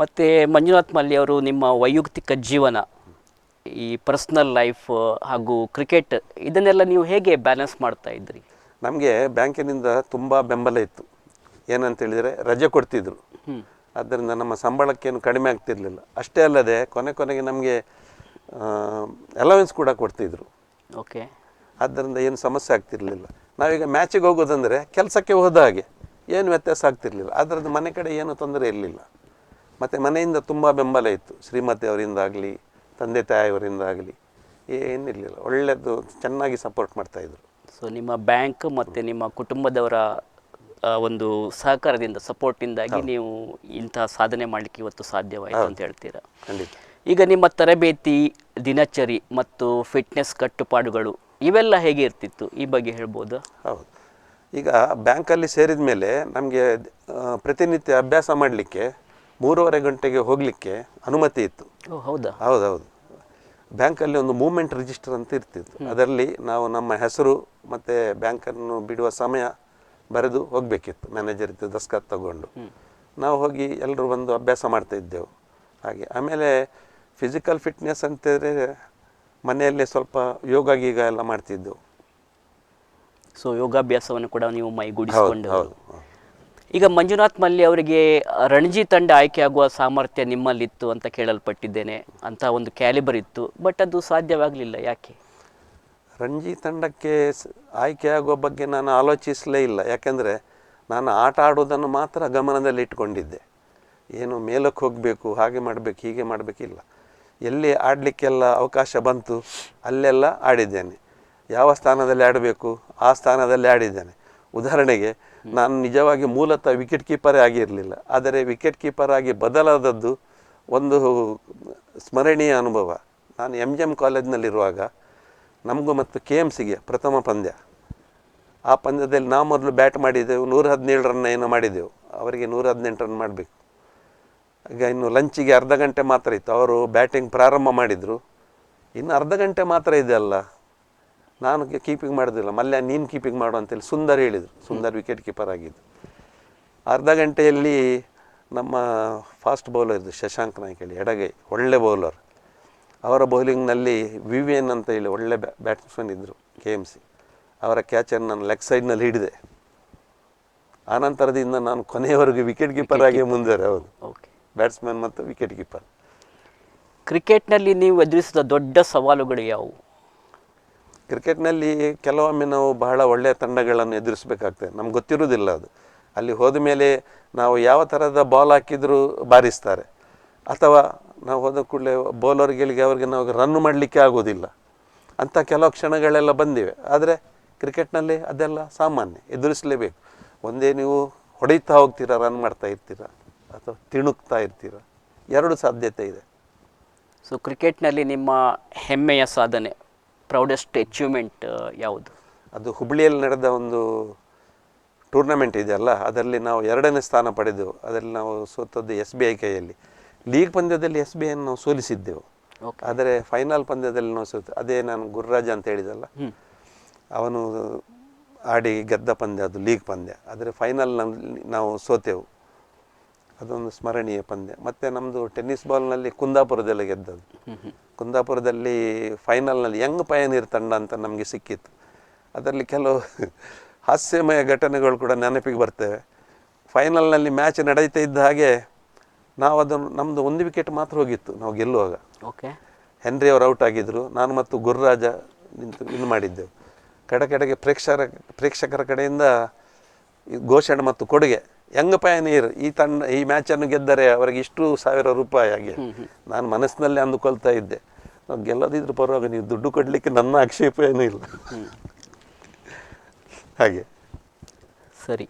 ಮತ್ತು ಮಂಜುನಾಥ್ ಮಲ್ಲಿ ಅವರು ನಿಮ್ಮ ವೈಯಕ್ತಿಕ ಜೀವನ ಈ ಪರ್ಸ್ನಲ್ ಲೈಫ್ ಹಾಗೂ ಕ್ರಿಕೆಟ್ ಇದನ್ನೆಲ್ಲ ನೀವು ಹೇಗೆ ಬ್ಯಾಲೆನ್ಸ್ ಮಾಡ್ತಾ ಇದ್ರಿ? ನಮಗೆ ಬ್ಯಾಂಕಿನಿಂದ ತುಂಬ ಬೆಂಬಲ ಇತ್ತು. ಏನಂತ ಹೇಳಿದರೆ ರಜೆ ಕೊಡ್ತಿದ್ರು. ಆದ್ದರಿಂದ ನಮ್ಮ ಸಂಬಳಕ್ಕೇನು ಕಡಿಮೆ ಆಗ್ತಿರಲಿಲ್ಲ. ಅಷ್ಟೇ ಅಲ್ಲದೆ ಕೊನೆ ಕೊನೆಗೆ ನಮಗೆ ಅಲವೆನ್ಸ್ ಕೂಡ ಕೊಡ್ತಿದ್ರು. ಓಕೆ. ಆದ್ದರಿಂದ ಏನು ಸಮಸ್ಯೆ ಆಗ್ತಿರಲಿಲ್ಲ. ನಾವೀಗ ಮ್ಯಾಚಿಗೆ ಹೋಗೋದಂದರೆ ಕೆಲಸಕ್ಕೆ ಹೋದ ಹಾಗೆ ಏನು ವ್ಯತ್ಯಾಸ ಆಗ್ತಿರಲಿಲ್ಲ. ಅದರದ್ದು ಮನೆ ಕಡೆ ಏನು ತೊಂದರೆ ಇರಲಿಲ್ಲ. ಮತ್ತು ಮನೆಯಿಂದ ತುಂಬ ಬೆಂಬಲ ಇತ್ತು. ಶ್ರೀಮತಿ ಅವರಿಂದಾಗಲಿ ತಂದೆ ತಾಯಿಯವರಿಂದಾಗಲಿ ಏನಿರಲಿಲ್ಲ. ಒಳ್ಳೆಯದು ಚೆನ್ನಾಗಿ ಸಪೋರ್ಟ್ ಮಾಡ್ತಾಯಿದ್ರು ಸೊ ನಿಮ್ಮ ಬ್ಯಾಂಕ್ ಮತ್ತು ನಿಮ್ಮ ಕುಟುಂಬದವರ ಒಂದು ಸಹಕಾರದಿಂದ ಸಪೋರ್ಟಿಂದಾಗಿ ನೀವು ಇಂತಹ ಸಾಧನೆ ಮಾಡಲಿಕ್ಕೆ ಇವತ್ತು ಸಾಧ್ಯವಾಯಿತು ಅಂತ ಹೇಳ್ತೀರಾ? ಈಗ ನಿಮ್ಮ ತರಬೇತಿ ದಿನಚರಿ ಮತ್ತು ಫಿಟ್ನೆಸ್ ಕಟ್ಟುಪಾಡುಗಳು ಇವೆಲ್ಲ ಹೇಗೆ ಇರ್ತಿತ್ತು? ಈ ಬಗ್ಗೆ ಹೇಳ್ಬೋದು? ಹೌದು. ಈಗ ಬ್ಯಾಂಕಲ್ಲಿ ಸೇರಿದ ಮೇಲೆ ನಮಗೆ ಪ್ರತಿನಿತ್ಯ ಅಭ್ಯಾಸ ಮಾಡಲಿಕ್ಕೆ ಮೂರುವರೆ ಗಂಟೆಗೆ ಹೋಗಲಿಕ್ಕೆ ಅನುಮತಿ ಇತ್ತು. ಓ ಹೌದಾ? ಹೌದೌದು ಬ್ಯಾಂಕಲ್ಲಿ ಒಂದು ಮೂಮೆಂಟ್ ರಿಜಿಸ್ಟರ್ ಅಂತ ಇರ್ತಿತ್ತು. ಅದರಲ್ಲಿ ನಾವು ನಮ್ಮ ಹೆಸರು ಮತ್ತು ಬ್ಯಾಂಕನ್ನು ಬಿಡುವ ಸಮಯ ಬರೆದು ಹೋಗಬೇಕಿತ್ತು. ಮ್ಯಾನೇಜರ್ ಇತ್ತು ದಸ್ಕತ್ ತಗೊಂಡು. ನಾವು ಹೋಗಿ ಎಲ್ಲರೂ ಬಂದು ಅಭ್ಯಾಸ ಮಾಡ್ತಾ ಇದ್ದೆವು. ಹಾಗೆ ಆಮೇಲೆ ಫಿಸಿಕಲ್ ಫಿಟ್ನೆಸ್ ಅಂತಂದರೆ ಮನೆಯಲ್ಲೇ ಸ್ವಲ್ಪ ಯೋಗ ಗೀಗ ಎಲ್ಲ ಮಾಡ್ತಿದ್ದೆವು. ಸೊ ಯೋಗಾಭ್ಯಾಸವನ್ನು ಕೂಡ ನೀವು ಮೈಗೂಡಿಸಿಕೊಂಡು ಹೌದು. ಈಗ ಮಂಜುನಾಥ್ ಮಲ್ಲಿ ಅವರಿಗೆ ರಣಜಿ ತಂಡ ಆಯ್ಕೆಯಾಗುವ ಸಾಮರ್ಥ್ಯ ನಿಮ್ಮಲ್ಲಿತ್ತು ಅಂತ ಕೇಳಲ್ಪಟ್ಟಿದ್ದೇನೆ. ಅಂತ ಒಂದು ಕ್ಯಾಲಿಬರ್ ಇತ್ತು ಬಟ್ ಅದು ಸಾಧ್ಯವಾಗಲಿಲ್ಲ ಯಾಕೆ? ರಂಜಿ ತಂಡಕ್ಕೆ ಆಯ್ಕೆಯಾಗುವ ಬಗ್ಗೆ ನಾನು ಆಲೋಚಿಸಲೇ ಇಲ್ಲ. ಯಾಕೆಂದರೆ ನಾನು ಆಟ ಆಡೋದನ್ನು ಮಾತ್ರ ಗಮನದಲ್ಲಿ ಇಟ್ಕೊಂಡಿದ್ದೆ. ಏನು ಮೇಲಕ್ಕೆ ಹೋಗಬೇಕು ಹಾಗೆ ಮಾಡಬೇಕು ಹೀಗೆ ಮಾಡಬೇಕಿಲ್ಲ ಎಲ್ಲಿ ಆಡಲಿಕ್ಕೆಲ್ಲ ಅವಕಾಶ ಬಂತು ಅಲ್ಲೆಲ್ಲ ಆಡಿದ್ದೇನೆ. ಯಾವ ಸ್ಥಾನದಲ್ಲಿ ಆಡಬೇಕು ಆ ಸ್ಥಾನದಲ್ಲಿ ಆಡಿದ್ದೇನೆ. ಉದಾಹರಣೆಗೆ ನಾನು ನಿಜವಾಗಿ ಮೂಲತಃ ವಿಕೆಟ್ ಕೀಪರೇ ಆಗಿರಲಿಲ್ಲ. ಆದರೆ ವಿಕೆಟ್ ಕೀಪರ್ ಆಗಿ ಬದಲಾದದ್ದು ಒಂದು ಸ್ಮರಣೀಯ ಅನುಭವ. ನಾನು ಎಂ ಜಿ ಎಂ ಕಾಲೇಜ್ನಲ್ಲಿರುವಾಗ ನಮಗೂ ಮತ್ತು ಕೆ ಎಂ ಸಿಗೆ ಪ್ರಥಮ ಪಂದ್ಯ. ಆ ಪಂದ್ಯದಲ್ಲಿ ನಾವು ಮೊದಲು ಬ್ಯಾಟ್ ಮಾಡಿದ್ದೆವು ನೂರ ಹದಿನೇಳು ರನ್ ಏನೋ ಮಾಡಿದ್ದೆವು. ಅವರಿಗೆ ನೂರ ಹದಿನೆಂಟು ರನ್ ಮಾಡಬೇಕು. ಈಗ ಇನ್ನು ಲಂಚಿಗೆ ಅರ್ಧ ಗಂಟೆ ಮಾತ್ರ ಇತ್ತು. ಅವರು ಬ್ಯಾಟಿಂಗ್ ಪ್ರಾರಂಭ ಮಾಡಿದರು. ಇನ್ನು ಅರ್ಧ ಗಂಟೆ ಮಾತ್ರ ಇದೆ ಅಲ್ಲ. ನಾನು ಕೀಪಿಂಗ್ ಮಾಡೋದಿಲ್ಲ. ಮಲ್ಯ, ನೀನು ಕೀಪಿಂಗ್ ಮಾಡು ಅಂತೇಳಿ ಸುಂದರ್ ಹೇಳಿದರು. ಸುಂದರ್ ವಿಕೆಟ್ ಕೀಪರ್ ಆಗಿದ್ದು. ಅರ್ಧ ಗಂಟೆಯಲ್ಲಿ ನಮ್ಮ ಫಾಸ್ಟ್ ಬೌಲರ್ ಇದು ಶಶಾಂಕ್ ನಾಯ್ಕ ಹೇಳಿ, ಎಡಗೈ, ಒಳ್ಳೆ ಬೌಲರ್ ಅವರ ಬೌಲಿಂಗ್ನಲ್ಲಿ ವಿವಿಯನ್ ಅಂತ ಹೇಳಿ ಒಳ್ಳೆ ಬ್ಯಾ ಬ್ಯಾಟ್ಸ್ಮನ್ ಇದ್ದರು ಕೆ ಎಂ ಸಿ. ಅವರ ಕ್ಯಾಚನ್ನು ನಾನು ಲೆಗ್ ಸೈಡ್ನಲ್ಲಿ ಹಿಡಿದೆ. ಆನಂತರದಿಂದ ನಾನು ಕೊನೆಯವರೆಗೂ ವಿಕೆಟ್ ಕೀಪರ್ ಆಗಿ ಮುಂದುವರೆ ಹೌದು. ಓಕೆ. ಬ್ಯಾಟ್ಸ್ಮನ್ ಮತ್ತು ವಿಕೆಟ್ ಕೀಪರ್. ಕ್ರಿಕೆಟ್ನಲ್ಲಿ ನೀವು ಎದುರಿಸಿದ ದೊಡ್ಡ ಸವಾಲುಗಳು ಯಾವುವು? ಕ್ರಿಕೆಟ್ನಲ್ಲಿ ಕೆಲವೊಮ್ಮೆ ನಾವು ಬಹಳ ಒಳ್ಳೆಯ ತಂಡಗಳನ್ನು ಎದುರಿಸಬೇಕಾಗ್ತದೆ. ನಮ್ಗೆ ಗೊತ್ತಿರುವುದಿಲ್ಲ ಅದು. ಅಲ್ಲಿ ಹೋದ ಮೇಲೆ ನಾವು ಯಾವ ಥರದ ಬಾಲ್ ಹಾಕಿದರೂ ಬಾರಿಸ್ತಾರೆ. ಅಥವಾ ನಾವು ಹೋದ ಕೂಡಲೇ ಬೌಲರ್ಗಳಿಗೆ ಅವ್ರಿಗೆ ನಾವು ರನ್ ಮಾಡಲಿಕ್ಕೆ ಆಗೋದಿಲ್ಲ. ಅಂಥ ಕೆಲವು ಕ್ಷಣಗಳೆಲ್ಲ ಬಂದಿವೆ. ಆದರೆ ಕ್ರಿಕೆಟ್ನಲ್ಲಿ ಅದೆಲ್ಲ ಸಾಮಾನ್ಯ ಎದುರಿಸಲೇಬೇಕು. ಒಂದೇ ನೀವು ಹೊಡಿತಾ ಹೋಗ್ತೀರಾ ರನ್ ಮಾಡ್ತಾ ಇರ್ತೀರಾ ಅಥವಾ ತಿಣುಕ್ತಾ ಇರ್ತೀರಾ ಎರಡು ಸಾಧ್ಯತೆ ಇದೆ. ಸೊ ಕ್ರಿಕೆಟ್ನಲ್ಲಿ ನಿಮ್ಮ ಹೆಮ್ಮೆಯ ಸಾಧನೆ ಪ್ರೌಡೆಸ್ಟ್ ಅಚೀವ್ಮೆಂಟ್ ಯಾವುದು? ಅದು ಹುಬ್ಳಿಯಲ್ಲಿ ನಡೆದ ಒಂದು ಟೂರ್ನಮೆಂಟ್ ಇದೆಯಲ್ಲ ಅದರಲ್ಲಿ ನಾವು ಎರಡನೇ ಸ್ಥಾನ ಪಡೆದೆವು ಅದರಲ್ಲಿ ನಾವು ಸೋತದ್ದು ಎಸ್ ಬಿ ಐ ಕೈಯಲ್ಲಿ. ಲೀಗ್ ಪಂದ್ಯದಲ್ಲಿ ಎಸ್ ಬಿ ಅನ್ನು ಸೋಲಿಸಿದ್ದೆವು. ಆದರೆ ಫೈನಲ್ ಪಂದ್ಯದಲ್ಲಿ ನಾವು ಸೋತು ಅದೇ ನಾನು ಗುರುರಾಜ ಅಂತ ಹೇಳಿದಲ್ಲ ಅವನು ಆಡಿ ಗೆದ್ದ ಪಂದ್ಯ ಅದು ಲೀಗ್ ಪಂದ್ಯ. ಆದರೆ ಫೈನಲ್ ನಾವು ಸೋತೆವು. ಅದೊಂದು ಸ್ಮರಣೀಯ ಪಂದ್ಯ. ಮತ್ತು ನಮ್ಮದು ಟೆನ್ನಿಸ್ ಬಾಲ್ನಲ್ಲಿ ಕುಂದಾಪುರದಲ್ಲಿ ಗೆದ್ದದ್ದು. ಕುಂದಾಪುರದಲ್ಲಿ ಫೈನಲ್ನಲ್ಲಿ ಯಂಗ್ ಪಯನೀರ್ ತಂಡ ಅಂತ ನಮಗೆ ಸಿಕ್ಕಿತ್ತು. ಅದರಲ್ಲಿ ಕೆಲವು ಹಾಸ್ಯಮಯ ಘಟನೆಗಳು ಕೂಡ ನೆನಪಿಗೆ ಬರ್ತವೆ. ಫೈನಲ್ನಲ್ಲಿ ಮ್ಯಾಚ್ ನಡೀತಾ ಇದ್ದ ಹಾಗೆ ನಾವು ಅದನ್ನು ನಮ್ಮದು ಒಂದು ವಿಕೆಟ್ ಮಾತ್ರ ಹೋಗಿತ್ತು ನಾವು ಗೆಲ್ಲುವಾಗ. ಓಕೆ ಹೆನ್ರಿ ಅವರು ಔಟ್ ಆಗಿದ್ದರು ನಾನು ಮತ್ತು ಗುರುರಾಜ ನಿಂತು ವಿನ್ ಮಾಡಿದ್ದೆವು. ಕಡೆ ಕಡೆಗೆ ಪ್ರೇಕ್ಷಕರ ಪ್ರೇಕ್ಷಕರ ಕಡೆಯಿಂದ ಘೋಷಣೆ ಮತ್ತು ಕೊಡುಗೆ. ಯಂಗ್ ಪಯನೀರ್ ಈ ತಂಡ ಈ ಮ್ಯಾಚನ್ನು ಗೆದ್ದರೆ ಅವರಿಗೆ ಇಷ್ಟು ಸಾವಿರ ರೂಪಾಯಿ ಆಗಿ. ನಾನು ಮನಸ್ಸಿನಲ್ಲಿ ಅಂದುಕೊಳ್ತಾ ಇದ್ದೆ. ನಾವು ಗೆಲ್ಲದಿದ್ರು ಪರವಾಗಿ ನೀವು ದುಡ್ಡು ಕೊಡಲಿಕ್ಕೆ ನನ್ನ ಆಕ್ಷೇಪ ಏನೂ ಇಲ್ಲ. ಹಾಗೆ. ಸರಿ.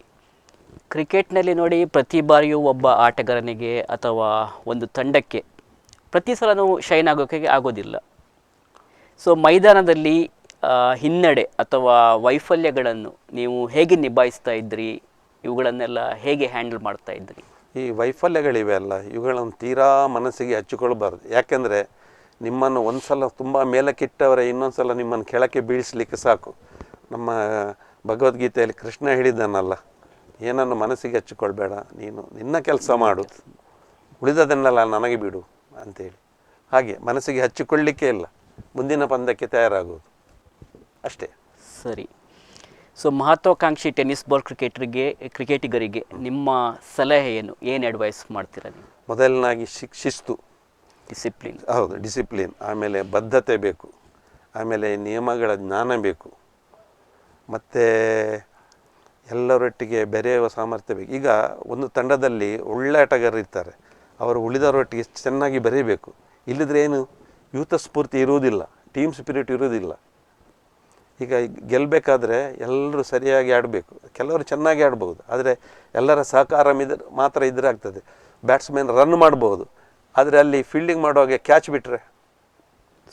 ಕ್ರಿಕೆಟ್ನಲ್ಲಿ ನೋಡಿ ಪ್ರತಿ ಬಾರಿಯೂ ಒಬ್ಬ ಆಟಗಾರನಿಗೆ ಅಥವಾ ಒಂದು ತಂಡಕ್ಕೆ ಪ್ರತಿ ಸಲನೂ ಶೈನ್ ಆಗೋಕ್ಕೆ ಆಗೋದಿಲ್ಲ. ಸೊ ಮೈದಾನದಲ್ಲಿ ಹಿನ್ನಡೆ ಅಥವಾ ವೈಫಲ್ಯಗಳನ್ನು ನೀವು ಹೇಗೆ ನಿಭಾಯಿಸ್ತಾ ಇದ್ರಿ? ಇವುಗಳನ್ನೆಲ್ಲ ಹೇಗೆ ಹ್ಯಾಂಡಲ್ ಮಾಡ್ತಾ ಇದ್ರಿ? ಈ ವೈಫಲ್ಯಗಳಿವೆ ಅಲ್ಲ, ಇವುಗಳನ್ನು ತೀರಾ ಮನಸ್ಸಿಗೆ ಹಚ್ಚಿಕೊಳ್ಬಾರ್ದು. ಯಾಕೆಂದರೆ ನಿಮ್ಮನ್ನು ಒಂದು ಸಲ ತುಂಬ ಮೇಲಕ್ಕಿಟ್ಟವರೆ ಇನ್ನೊಂದು ಸಲ ನಿಮ್ಮನ್ನು ಕೆಳಕ್ಕೆ ಬೀಳಿಸ್ಲಿಕ್ಕೆ ಸಾಕು. ನಮ್ಮ ಭಗವದ್ಗೀತೆಯಲ್ಲಿ ಕೃಷ್ಣ ಹೇಳಿದ್ದಾನಲ್ಲ ಏನನ್ನು ಮನಸ್ಸಿಗೆ ಹಚ್ಚಿಕೊಳ್ಬೇಡ ನೀನು ನಿನ್ನ ಕೆಲಸ ಮಾಡು ಉಳಿದದನ್ನೆಲ್ಲ ನನಗೆ ಬಿಡು ಅಂತೇಳಿ. ಹಾಗೆ ಮನಸ್ಸಿಗೆ ಹಚ್ಚಿಕೊಳ್ಳಿಕ್ಕೆ ಇಲ್ಲ ಮುಂದಿನ ಪಂದ್ಯಕ್ಕೆ ತಯಾರಾಗುವುದು. ಅಷ್ಟೇ. ಸರಿ. ಸೊ ಮಹತ್ವಾಕಾಂಕ್ಷಿ ಟೆನ್ನಿಸ್ ಬಾಲ್ ಕ್ರಿಕೆಟರಿಗೆ ಕ್ರಿಕೆಟಿಗರಿಗೆ ನಿಮ್ಮ ಸಲಹೆ ಏನು? ಏನು ಅಡ್ವೈಸ್ ಮಾಡ್ತೀರಾ ನೀವು? ಮೊದಲನಾಗಿ ಶಿಕ್ ಶಿಸ್ತು. ಡಿಸಿಪ್ಲಿನ್ ಹೌದು ಡಿಸಿಪ್ಲಿನ್ ಆಮೇಲೆ ಬದ್ಧತೆ ಬೇಕು. ಆಮೇಲೆ ನಿಯಮಗಳ ಜ್ಞಾನ ಬೇಕು. ಮತ್ತು ಎಲ್ಲರೊಟ್ಟಿಗೆ ಬೆರೆಯುವ ಸಾಮರ್ಥ್ಯ ಬೇಕು. ಈಗ ಒಂದು ತಂಡದಲ್ಲಿ ಒಳ್ಳೆ ಆಟಗಾರರು ಇರ್ತಾರೆ. ಅವರು ಉಳಿದವರೊಟ್ಟಿಗೆ ಚೆನ್ನಾಗಿ ಬೆರೀಬೇಕು. ಇಲ್ಲದ್ರೆ ಏನು? ಯೂಥ ಸ್ಫೂರ್ತಿ ಇರುವುದಿಲ್ಲ. ಟೀಮ್ ಸ್ಪಿರಿಟ್ ಇರುವುದಿಲ್ಲ. ಈಗ ಗೆಲ್ಲಬೇಕಾದ್ರೆ ಎಲ್ಲರೂ ಸರಿಯಾಗಿ ಆಡಬೇಕು. ಕೆಲವರು ಚೆನ್ನಾಗಿ ಆಡ್ಬೋದು. ಆದರೆ ಎಲ್ಲರ ಸಹಕಾರ ಇದ್ರೆ ಮಾತ್ರ ಇದ್ರೆ ಆಗ್ತದೆ. ಬ್ಯಾಟ್ಸ್ಮನ್ ರನ್ ಮಾಡ್ಬೋದು. ಆದರೆ ಅಲ್ಲಿ ಫೀಲ್ಡಿಂಗ್ ಮಾಡುವಾಗ ಕ್ಯಾಚ್ ಬಿಟ್ಟರೆ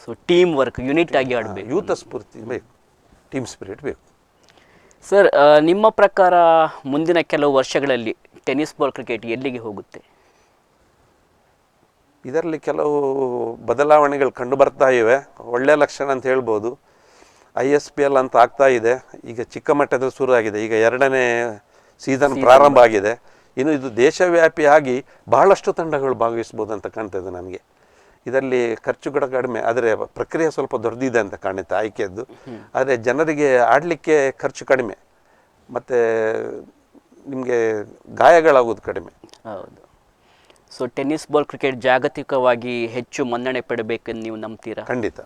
ಸೊ ಟೀಮ್ ವರ್ಕ್ ಯೂನಿಟ್ ಆಗಿ ಆಡಬೇಕು. ಯೂಥ ಸ್ಫೂರ್ತಿ ಬೇಕು. ಟೀಮ್ ಸ್ಪಿರಿಟ್ ಬೇಕು. ಸರ್ ನಿಮ್ಮ ಪ್ರಕಾರ ಮುಂದಿನ ಕೆಲವು ವರ್ಷಗಳಲ್ಲಿ ಟೆನಿಸ್ ಬಾಲ್ ಕ್ರಿಕೆಟ್ ಎಲ್ಲಿಗೆ ಹೋಗುತ್ತೆ? ಇದರಲ್ಲಿ ಕೆಲವು ಬದಲಾವಣೆಗಳು ಕಂಡು ಬರ್ತಾ ಇವೆ. ಒಳ್ಳೆಯ ಲಕ್ಷಣ ಅಂತ ಹೇಳ್ಬೋದು. ಐ ಎಸ್ ಪಿ ಎಲ್ ಅಂತ ಆಗ್ತಾ ಇದೆ. ಈಗ ಚಿಕ್ಕ ಮಟ್ಟದ ಶುರು ಆಗಿದೆ ಈಗ ಎರಡನೇ ಸೀಸನ್ ಪ್ರಾರಂಭ ಆಗಿದೆ. ಇನ್ನು ಇದು ದೇಶವ್ಯಾಪಿಯಾಗಿ ಬಹಳಷ್ಟು ತಂಡಗಳು ಭಾಗವಹಿಸ್ಬೋದು ಅಂತ ಕಾಣ್ತದೆ ನನಗೆ. ಇದರಲ್ಲಿ ಖರ್ಚು ಕೂಡ ಕಡಿಮೆ ಆದರೆ ಪ್ರಕ್ರಿಯೆ ಸ್ವಲ್ಪ ದೊಡ್ಡದಿದೆ ಅಂತ ಕಾಣುತ್ತೆ ಆಯ್ಕೆಯದ್ದು. ಆದರೆ ಜನರಿಗೆ ಆಡಲಿಕ್ಕೆ ಖರ್ಚು ಕಡಿಮೆ ಮತ್ತು ನಿಮಗೆ ಗಾಯಗಳಾಗೋದು ಕಡಿಮೆ. ಹೌದು. ಸೊ ಟೆನ್ನಿಸ್ ಬಾಲ್ ಕ್ರಿಕೆಟ್ ಜಾಗತಿಕವಾಗಿ ಹೆಚ್ಚು ಮನ್ನಣೆ ಪಡಬೇಕೆಂದು ನೀವು ನಂಬ್ತೀರಾ? ಖಂಡಿತ.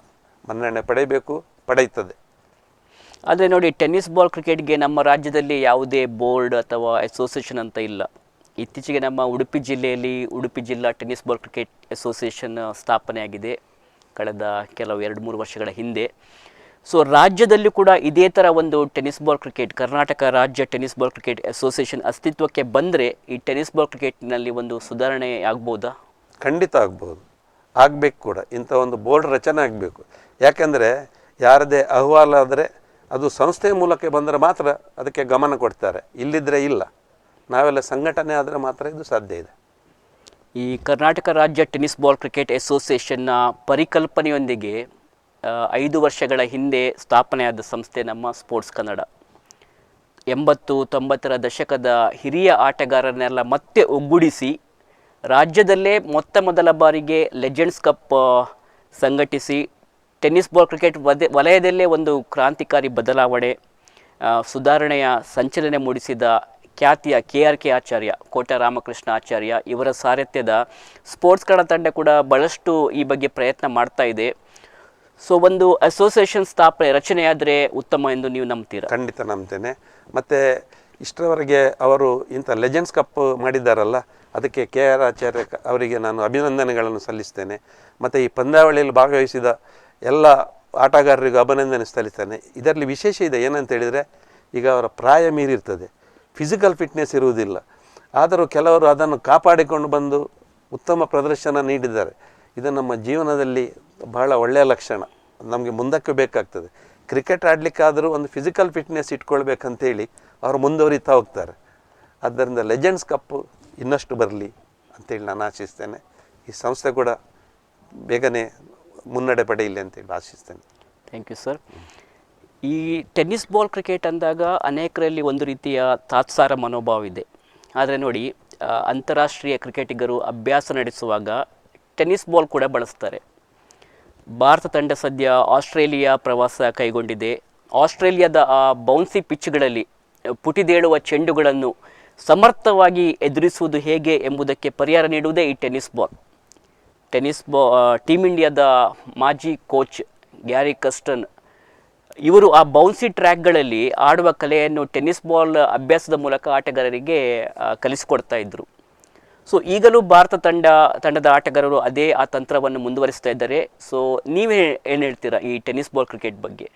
ಮನ್ನಣೆ ಪಡೆಯಬೇಕು ಪಡೆಯುತ್ತದೆ ಆದರೆ ನೋಡಿ ಟೆನ್ನಿಸ್ ಬಾಲ್ ಕ್ರಿಕೆಟ್ಗೆ ನಮ್ಮ ರಾಜ್ಯದಲ್ಲಿ ಯಾವುದೇ ಬೋರ್ಡ್ ಅಥವಾ ಅಸೋಸಿಯೇಷನ್ ಅಂತ ಇಲ್ಲ. ಇತ್ತೀಚೆಗೆ ನಮ್ಮ ಉಡುಪಿ ಜಿಲ್ಲೆಯಲ್ಲಿ ಉಡುಪಿ ಜಿಲ್ಲಾ ಟೆನ್ನಿಸ್ ಬಾಲ್ ಕ್ರಿಕೆಟ್ ಅಸೋಸಿಯೇಷನ್ ಸ್ಥಾಪನೆಯಾಗಿದೆ ಕಳೆದ ಕೆಲವು ಎರಡು ಮೂರು ವರ್ಷಗಳ ಹಿಂದೆ. ಸೊ, ರಾಜ್ಯದಲ್ಲಿ ಕೂಡ ಇದೇ ಥರ ಒಂದು ಟೆನ್ನಿಸ್ ಬಾಲ್ ಕ್ರಿಕೆಟ್, ಕರ್ನಾಟಕ ರಾಜ್ಯ ಟೆನ್ನಿಸ್ ಬಾಲ್ ಕ್ರಿಕೆಟ್ ಅಸೋಸಿಯೇಷನ್ ಅಸ್ತಿತ್ವಕ್ಕೆ ಬಂದರೆ ಈ ಟೆನ್ನಿಸ್ ಬಾಲ್ ಕ್ರಿಕೆಟ್ನಲ್ಲಿ ಒಂದು ಸುಧಾರಣೆ ಆಗ್ಬೋದಾ? ಖಂಡಿತ ಆಗ್ಬೋದು. ಆಗಬೇಕು ಕೂಡ. ಇಂಥ ಒಂದು ಬೋರ್ಡ್ ರಚನೆ ಆಗಬೇಕು. ಯಾಕೆಂದರೆ ಯಾರದೇ ಅಹವಾಲಾದರೆ ಅದು ಸಂಸ್ಥೆಯ ಮೂಲಕ ಬಂದರೆ ಮಾತ್ರ ಅದಕ್ಕೆ ಗಮನ ಕೊಡ್ತಾರೆ. ಇಲ್ಲಿದ್ದರೆ ಇಲ್ಲ. ನಾವೆಲ್ಲ ಸಂಘಟನೆ ಆದರೆ ಮಾತ್ರ ಇದು ಸಾಧ್ಯ ಇದೆ. ಈ ಕರ್ನಾಟಕ ರಾಜ್ಯ ಟೆನಿಸ್ ಬಾಲ್ ಕ್ರಿಕೆಟ್ ಅಸೋಸಿಯೇಷನ್ನ ಪರಿಕಲ್ಪನೆಯೊಂದಿಗೆ ಐದು ವರ್ಷಗಳ ಹಿಂದೆ ಸ್ಥಾಪನೆಯಾದ ಸಂಸ್ಥೆ ನಮ್ಮ ಸ್ಪೋರ್ಟ್ಸ್ ಕನ್ನಡ. ಎಂಬತ್ತು ತೊಂಬತ್ತರ ದಶಕದ ಹಿರಿಯ ಆಟಗಾರರನ್ನೆಲ್ಲ ಮತ್ತೆ ಒಗ್ಗೂಡಿಸಿ, ರಾಜ್ಯದಲ್ಲೇ ಮೊತ್ತ ಮೊದಲ ಬಾರಿಗೆ ಲೆಜೆಂಡ್ಸ್ ಕಪ್ ಸಂಘಟಿಸಿ ಟೆನ್ನಿಸ್ ಬಾಲ್ ಕ್ರಿಕೆಟ್ ವದೆ, ವಲಯದಲ್ಲೇ ಒಂದು ಕ್ರಾಂತಿಕಾರಿ ಬದಲಾವಣೆ ಸುಧಾರಣೆಯ ಸಂಚಲನೆ ಮೂಡಿಸಿದ ಖ್ಯಾತಿಯ K R K Acharya Kota Ramakrishna Acharya ಇವರ ಸಾರಥ್ಯದ ಸ್ಪೋರ್ಟ್ಸ್ ಕನ್ನಡ ತಂಡ ಕೂಡ ಬಹಳಷ್ಟು ಈ ಬಗ್ಗೆ ಪ್ರಯತ್ನ ಮಾಡ್ತಾ ಇದೆ. ಸೊ ಒಂದು ಅಸೋಸಿಯೇಷನ್ ಸ್ಥಾಪನೆ, ರಚನೆಯಾದರೆ ಉತ್ತಮ ಎಂದು ನೀವು ನಂಬ್ತೀರಾ? ಖಂಡಿತ ನಂಬ್ತೇನೆ. ಮತ್ತು ಇಷ್ಟರವರೆಗೆ ಅವರು ಇಂಥ ಲೆಜೆಂಡ್ಸ್ ಕಪ್ ಮಾಡಿದ್ದಾರಲ್ಲ, ಅದಕ್ಕೆ ಕೆ ಆರ್ ಆಚಾರ್ಯ ಅವರಿಗೆ ನಾನು ಅಭಿನಂದನೆಗಳನ್ನು ಸಲ್ಲಿಸ್ತೇನೆ. ಮತ್ತು ಈ ಪಂದ್ಯಾವಳಿಯಲ್ಲಿ ಭಾಗವಹಿಸಿದ ಎಲ್ಲ ಆಟಗಾರರಿಗೂ ಅಭಿನಂದನೆ ಸಲ್ಲಿಸ್ತೇನೆ. ಇದರಲ್ಲಿ ವಿಶೇಷ ಇದೆ ಏನಂತ ಹೇಳಿದರೆ, ಈಗ ಅವರ ಪ್ರಾಯ ಮೀರಿರ್ತದೆ. ಫಿಸಿಕಲ್ ಫಿಟ್ನೆಸ್ ಇರುವುದಿಲ್ಲ. ಆದರೂ ಕೆಲವರು ಅದನ್ನು ಕಾಪಾಡಿಕೊಂಡು ಬಂದು ಉತ್ತಮ ಪ್ರದರ್ಶನ ನೀಡಿದ್ದಾರೆ. ಇದು ನಮ್ಮ ಜೀವನದಲ್ಲಿ ಬಹಳ ಒಳ್ಳೆಯ ಲಕ್ಷಣ. ನಮಗೆ ಮುಂದಕ್ಕೆ ಬೇಕಾಗ್ತದೆ. ಕ್ರಿಕೆಟ್ ಆಡಲಿಕ್ಕಾದರೂ ಒಂದು ಫಿಸಿಕಲ್ ಫಿಟ್ನೆಸ್ ಇಟ್ಕೊಳ್ಬೇಕಂತೇಳಿ ಅವರು ಮುಂದುವರಿತಾ ಹೋಗ್ತಾರೆ. ಆದ್ದರಿಂದ ಲೆಜೆಂಡ್ಸ್ ಕಪ್ಪು ಇನ್ನಷ್ಟು ಬರಲಿ ಅಂತೇಳಿ ನಾನು ಆಶಿಸ್ತೇನೆ. ಈ ಸಂಸ್ಥೆ ಕೂಡ ಬೇಗನೆ ಮುನ್ನಡೆ ಪಡೆಯಲಿ ಅಂತೇಳಿ ಆಶಿಸ್ತೇನೆ. ಥ್ಯಾಂಕ್ ಯು ಸರ್ ಈ ಟೆನ್ನಿಸ್ ಬಾಲ್ ಕ್ರಿಕೆಟ್ ಅಂದಾಗ ಅನೇಕರಲ್ಲಿ ಒಂದು ರೀತಿಯ ತಾತ್ಸಾರ ಮನೋಭಾವ ಇದೆ. ಆದರೆ ನೋಡಿ ಅಂತಾರಾಷ್ಟ್ರೀಯ ಕ್ರಿಕೆಟಿಗರು ಅಭ್ಯಾಸ ನಡೆಸುವಾಗ ಟೆನ್ನಿಸ್ ಬಾಲ್ ಕೂಡ ಬಳಸ್ತಾರೆ. ಭಾರತ ತಂಡ ಸದ್ಯ ಆಸ್ಟ್ರೇಲಿಯಾ ಪ್ರವಾಸ ಕೈಗೊಂಡಿದೆ. ಆಸ್ಟ್ರೇಲಿಯಾದ ಆ ಬೌನ್ಸಿ ಪಿಚ್ಗಳಲ್ಲಿ ಪುಟಿದೇಳುವ ಚೆಂಡುಗಳನ್ನು ಸಮರ್ಥವಾಗಿ ಎದುರಿಸುವುದು ಹೇಗೆ ಎಂಬುದಕ್ಕೆ ಪರಿಹಾರ ನೀಡುವುದೇ ಈ tennis ball. Tennis ball team ಇಂಡಿಯಾದ ಮಾಜಿ ಕೋಚ್ ಗ್ಯಾರಿ ಕಸ್ಟನ್ ಇವರು ಆ ಬೌನ್ಸಿ ಟ್ರ್ಯಾಕ್ಗಳಲ್ಲಿ ಆಡುವ ಕಲೆಯನ್ನು ಟೆನ್ನಿಸ್ ಬಾಲ್ ಅಭ್ಯಾಸದ ಮೂಲಕ ಆಟಗಾರರಿಗೆ ಕಲಿಸಿಕೊಡ್ತಾ ಇದ್ದರು ಸೊ ಈಗಲೂ ಭಾರತ ತಂಡ, ತಂಡದ ಆಟಗಾರರು ಅದೇ ಆ ತಂತ್ರವನ್ನು ಮುಂದುವರಿಸ್ತಾ ಇದ್ದಾರೆ. ಸೊ ನೀವೇ ಏನು ಹೇಳ್ತೀರಾ ಈ ಟೆನ್ನಿಸ್ ಬಾಲ್ ಕ್ರಿಕೆಟ್ ಬಗ್ಗೆ?